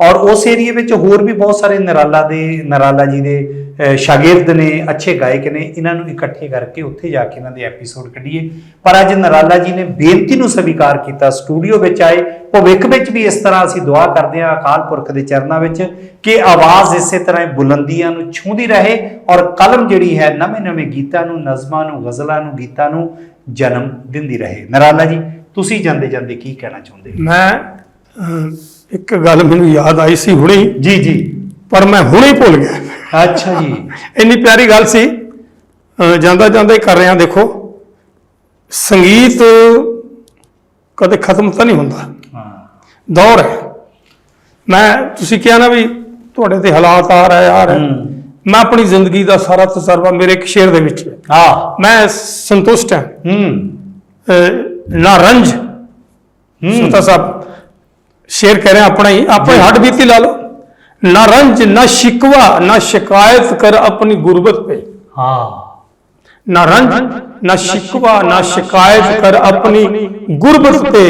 ਔਰ ਉਸ ਏਰੀਏ ਵਿੱਚ ਹੋਰ ਵੀ ਬਹੁਤ ਸਾਰੇ ਨਰਾਲਾ ਦੇ, ਨਰਾਲਾ ਜੀ ਦੇ ਸ਼ਾਗਿਰਦ ਨੇ ਅੱਛੇ ਗਾਇਕ ਨੇ ਇਹਨਾਂ ਨੂੰ ਇਕੱਠੇ ਕਰਕੇ ਉੱਥੇ ਜਾ ਕੇ ਇਹਨਾਂ ਦੇ ਐਪੀਸੋਡ ਕੱਢੀਏ। ਪਰ ਅੱਜ ਨਰਾਲਾ ਜੀ ਨੇ ਬੇਨਤੀ ਨੂੰ ਸਵੀਕਾਰ ਕੀਤਾ ਸਟੂਡੀਓ ਵਿੱਚ ਆਏ। ਭਵਿੱਖ ਵਿੱਚ ਵੀ ਇਸ ਤਰ੍ਹਾਂ ਅਸੀਂ ਦੁਆ ਕਰਦੇ ਹਾਂ ਅਕਾਲ ਪੁਰਖ ਦੇ ਚਰਨਾਂ ਵਿੱਚ ਕਿ ਆਵਾਜ਼ ਇਸੇ ਤਰ੍ਹਾਂ ਹੀ ਬੁਲੰਦੀਆਂ ਨੂੰ ਛੂੰਹਦੀ ਰਹੇ ਔਰ ਕਲਮ ਜਿਹੜੀ ਹੈ ਨਵੇਂ-ਨਵੇਂ ਗੀਤਾਂ ਨੂੰ ਨਜ਼ਮਾਂ ਨੂੰ ਗ਼ਜ਼ਲਾਂ ਨੂੰ ਗੀਤਾਂ ਨੂੰ ਜਨਮ ਦਿੰਦੀ ਰਹੇ। ਨਰਾਲਾ ਜੀ ਤੁਸੀਂ ਜਾਂਦੇ ਜਾਂਦੇ ਕੀ ਕਹਿਣਾ ਚਾਹੁੰਦੇ ਹੋ? ਮੈਂ ਇੱਕ ਗੱਲ ਮੈਨੂੰ ਯਾਦ ਆਈ ਸੀ ਹੁਣੇ ਜੀ ਜੀ। ਪਰ ਮੈਂ ਹੁਣੇ ਭੁੱਲ ਗਿਆ। ਅੱਛਾ ਜੀ। ਇੰਨੀ ਪਿਆਰੀ ਗੱਲ ਸੀ। ਜਾਂਦਾ ਜਾਂਦਾ ਹੀ ਕਰ ਰਿਹਾ ਦੇਖੋ। ਸੰਗੀਤ ਕਦੇ ਖਤਮ ਤਾਂ ਨਹੀਂ ਹੁੰਦਾ। ਹਾਂ। ਦੌਰ ਹੈ। ਮੈਂ ਤੁਸੀਂ ਕਿਹਾ ਨਾ ਵੀ ਤੁਹਾਡੇ ਤੇ ਹਾਲਾਤ ਆ ਰਹੇ ਆ ਰਹੇ। ਮੈਂ ਆਪਣੀ ਜ਼ਿੰਦਗੀ ਦਾ ਸਾਰਾ ਤਜਰਬਾ ਮੇਰੇ ਇੱਕ ਸ਼ੇਰ ਦੇ ਵਿੱਚ ਹੈ। ਮੈਂ ਸੰਤੁਸ਼ਟ ਹਾਂ। ਹੂੰ। ਨਾ ਰੰਜ ਹੂੰ। ਸੁਤਾ ਸਾਹਿਬ ਸ਼ੇਰ ਕਹਿ ਰਹੇ ਆਪਣਾ ਹੀ ਆਪਣੇ ਹੱਡ ਬੀਤੀ ਲਾ ਲਓ। ਨਾ ਰੰਜ ਨਾ ਸ਼ਿਕਵਾ ਨਾ ਸ਼ਿਕਾਇਤ ਕਰ ਆਪਣੀ ਗੁਰਬਤ पे ਹਾਂ ना रंज ना शिकवा ना शिकायत कर अपनी गुर्बत पे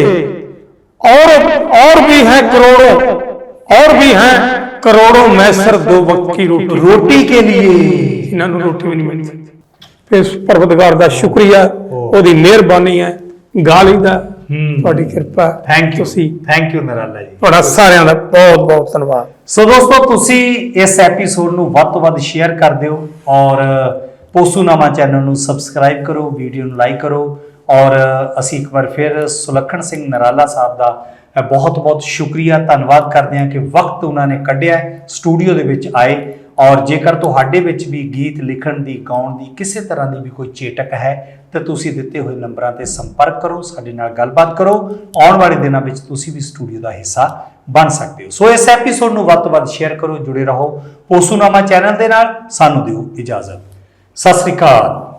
और और भी हैं करोड़ों और भी हैं करोड़ों मैसर दो वक्त की रोटी ਰੋਟੀ ਕੇ ਲਈ ਇਹਨਾਂ ਨੂੰ ਰੋਟੀ ਵੀ ਨਹੀਂ ਮਿਲਦੀ ਫਿਰ ਪਰਵਤਗਾਰ ਦਾ ਸ਼ੁਕਰੀਆ ਉਹਦੀ ਮਿਹਰਬਾਨੀ ਹੈ ਗਾਲੀ ਦਾ ਹੂੰ। ਤੁਹਾਡੀ ਕਿਰਪਾ ਥੈਂਕ ਯੂ ਤੁਸੀਂ ਥੈਂਕ ਯੂ ਨਰਾਲਾ ਜੀ ਤੁਹਾਡਾ ਸਾਰਿਆਂ ਦਾ ਬਹੁਤ ਬਹੁਤ ਧੰਨਵਾਦ ਸੋ ਦੋਸਤੋ, ਤੁਸੀਂ ਇਸ ਐਪੀਸੋਡ ਨੂੰ ਵੱਧ ਤੋਂ ਵੱਧ ਸ਼ੇਅਰ ਕਰ ਦਿਓ ਔਰ ਪੋਸੂਨਾਮਾ ਚੈਨਲ ਨੂੰ ਸਬਸਕ੍ਰਾਈਬ ਕਰੋ ਵੀਡੀਓ ਨੂੰ ਲਾਈਕ ਕਰੋ ਔਰ ਅਸੀਂ ਇੱਕ ਵਾਰ ਫਿਰ ਸੁਲੱਖਣ ਸਿੰਘ ਨਰਾਲਾ ਸਾਹਿਬ ਦਾ ਬਹੁਤ ਬਹੁਤ ਸ਼ੁਕਰੀਆ, ਧੰਨਵਾਦ ਕਰਦੇ ਹਾਂ ਕਿ ਵਕਤ ਉਹਨਾਂ ਨੇ ਕੱਢਿਆ ਸਟੂਡੀਓ ਦੇ ਵਿੱਚ ਆਏ ਔਰ ਜੇਕਰ ਤੁਹਾਡੇ ਵਿੱਚ ਵੀ ਗੀਤ ਲਿਖਣ ਦੀ, ਗਾਉਣ ਦੀ ਕਿਸੇ ਤਰ੍ਹਾਂ ਦੀ ਵੀ ਕੋਈ ਚੇਟਕ ਹੈ, ਤਾਂ ਤੁਸੀਂ ਦਿੱਤੇ ਹੋਏ ਨੰਬਰਾਂ ਤੇ ਸੰਪਰਕ ਕਰੋ, ਸਾਡੇ ਨਾਲ ਗੱਲਬਾਤ ਕਰੋ, ਆਉਣ ਵਾਲੇ ਦਿਨਾਂ ਵਿੱਚ ਤੁਸੀਂ ਵੀ ਸਟੂਡੀਓ ਦਾ ਹਿੱਸਾ ਬਣ ਸਕਦੇ ਹੋ। ਸੋ ਇਸ ਐਪੀਸੋਡ ਨੂੰ ਵੱਧ ਤੋਂ ਵੱਧ ਸ਼ੇਅਰ ਕਰੋ, ਜੁੜੇ ਰਹੋ। ਪੋਸੂਨਾਮਾ ਚੈਨਲ ਦੇ ਨਾਲ ਸਾਨੂੰ ਦਿਓ ਇਜਾਜ਼ਤ। ਸਤਿ ਸ੍ਰੀ ਅਕਾਲ।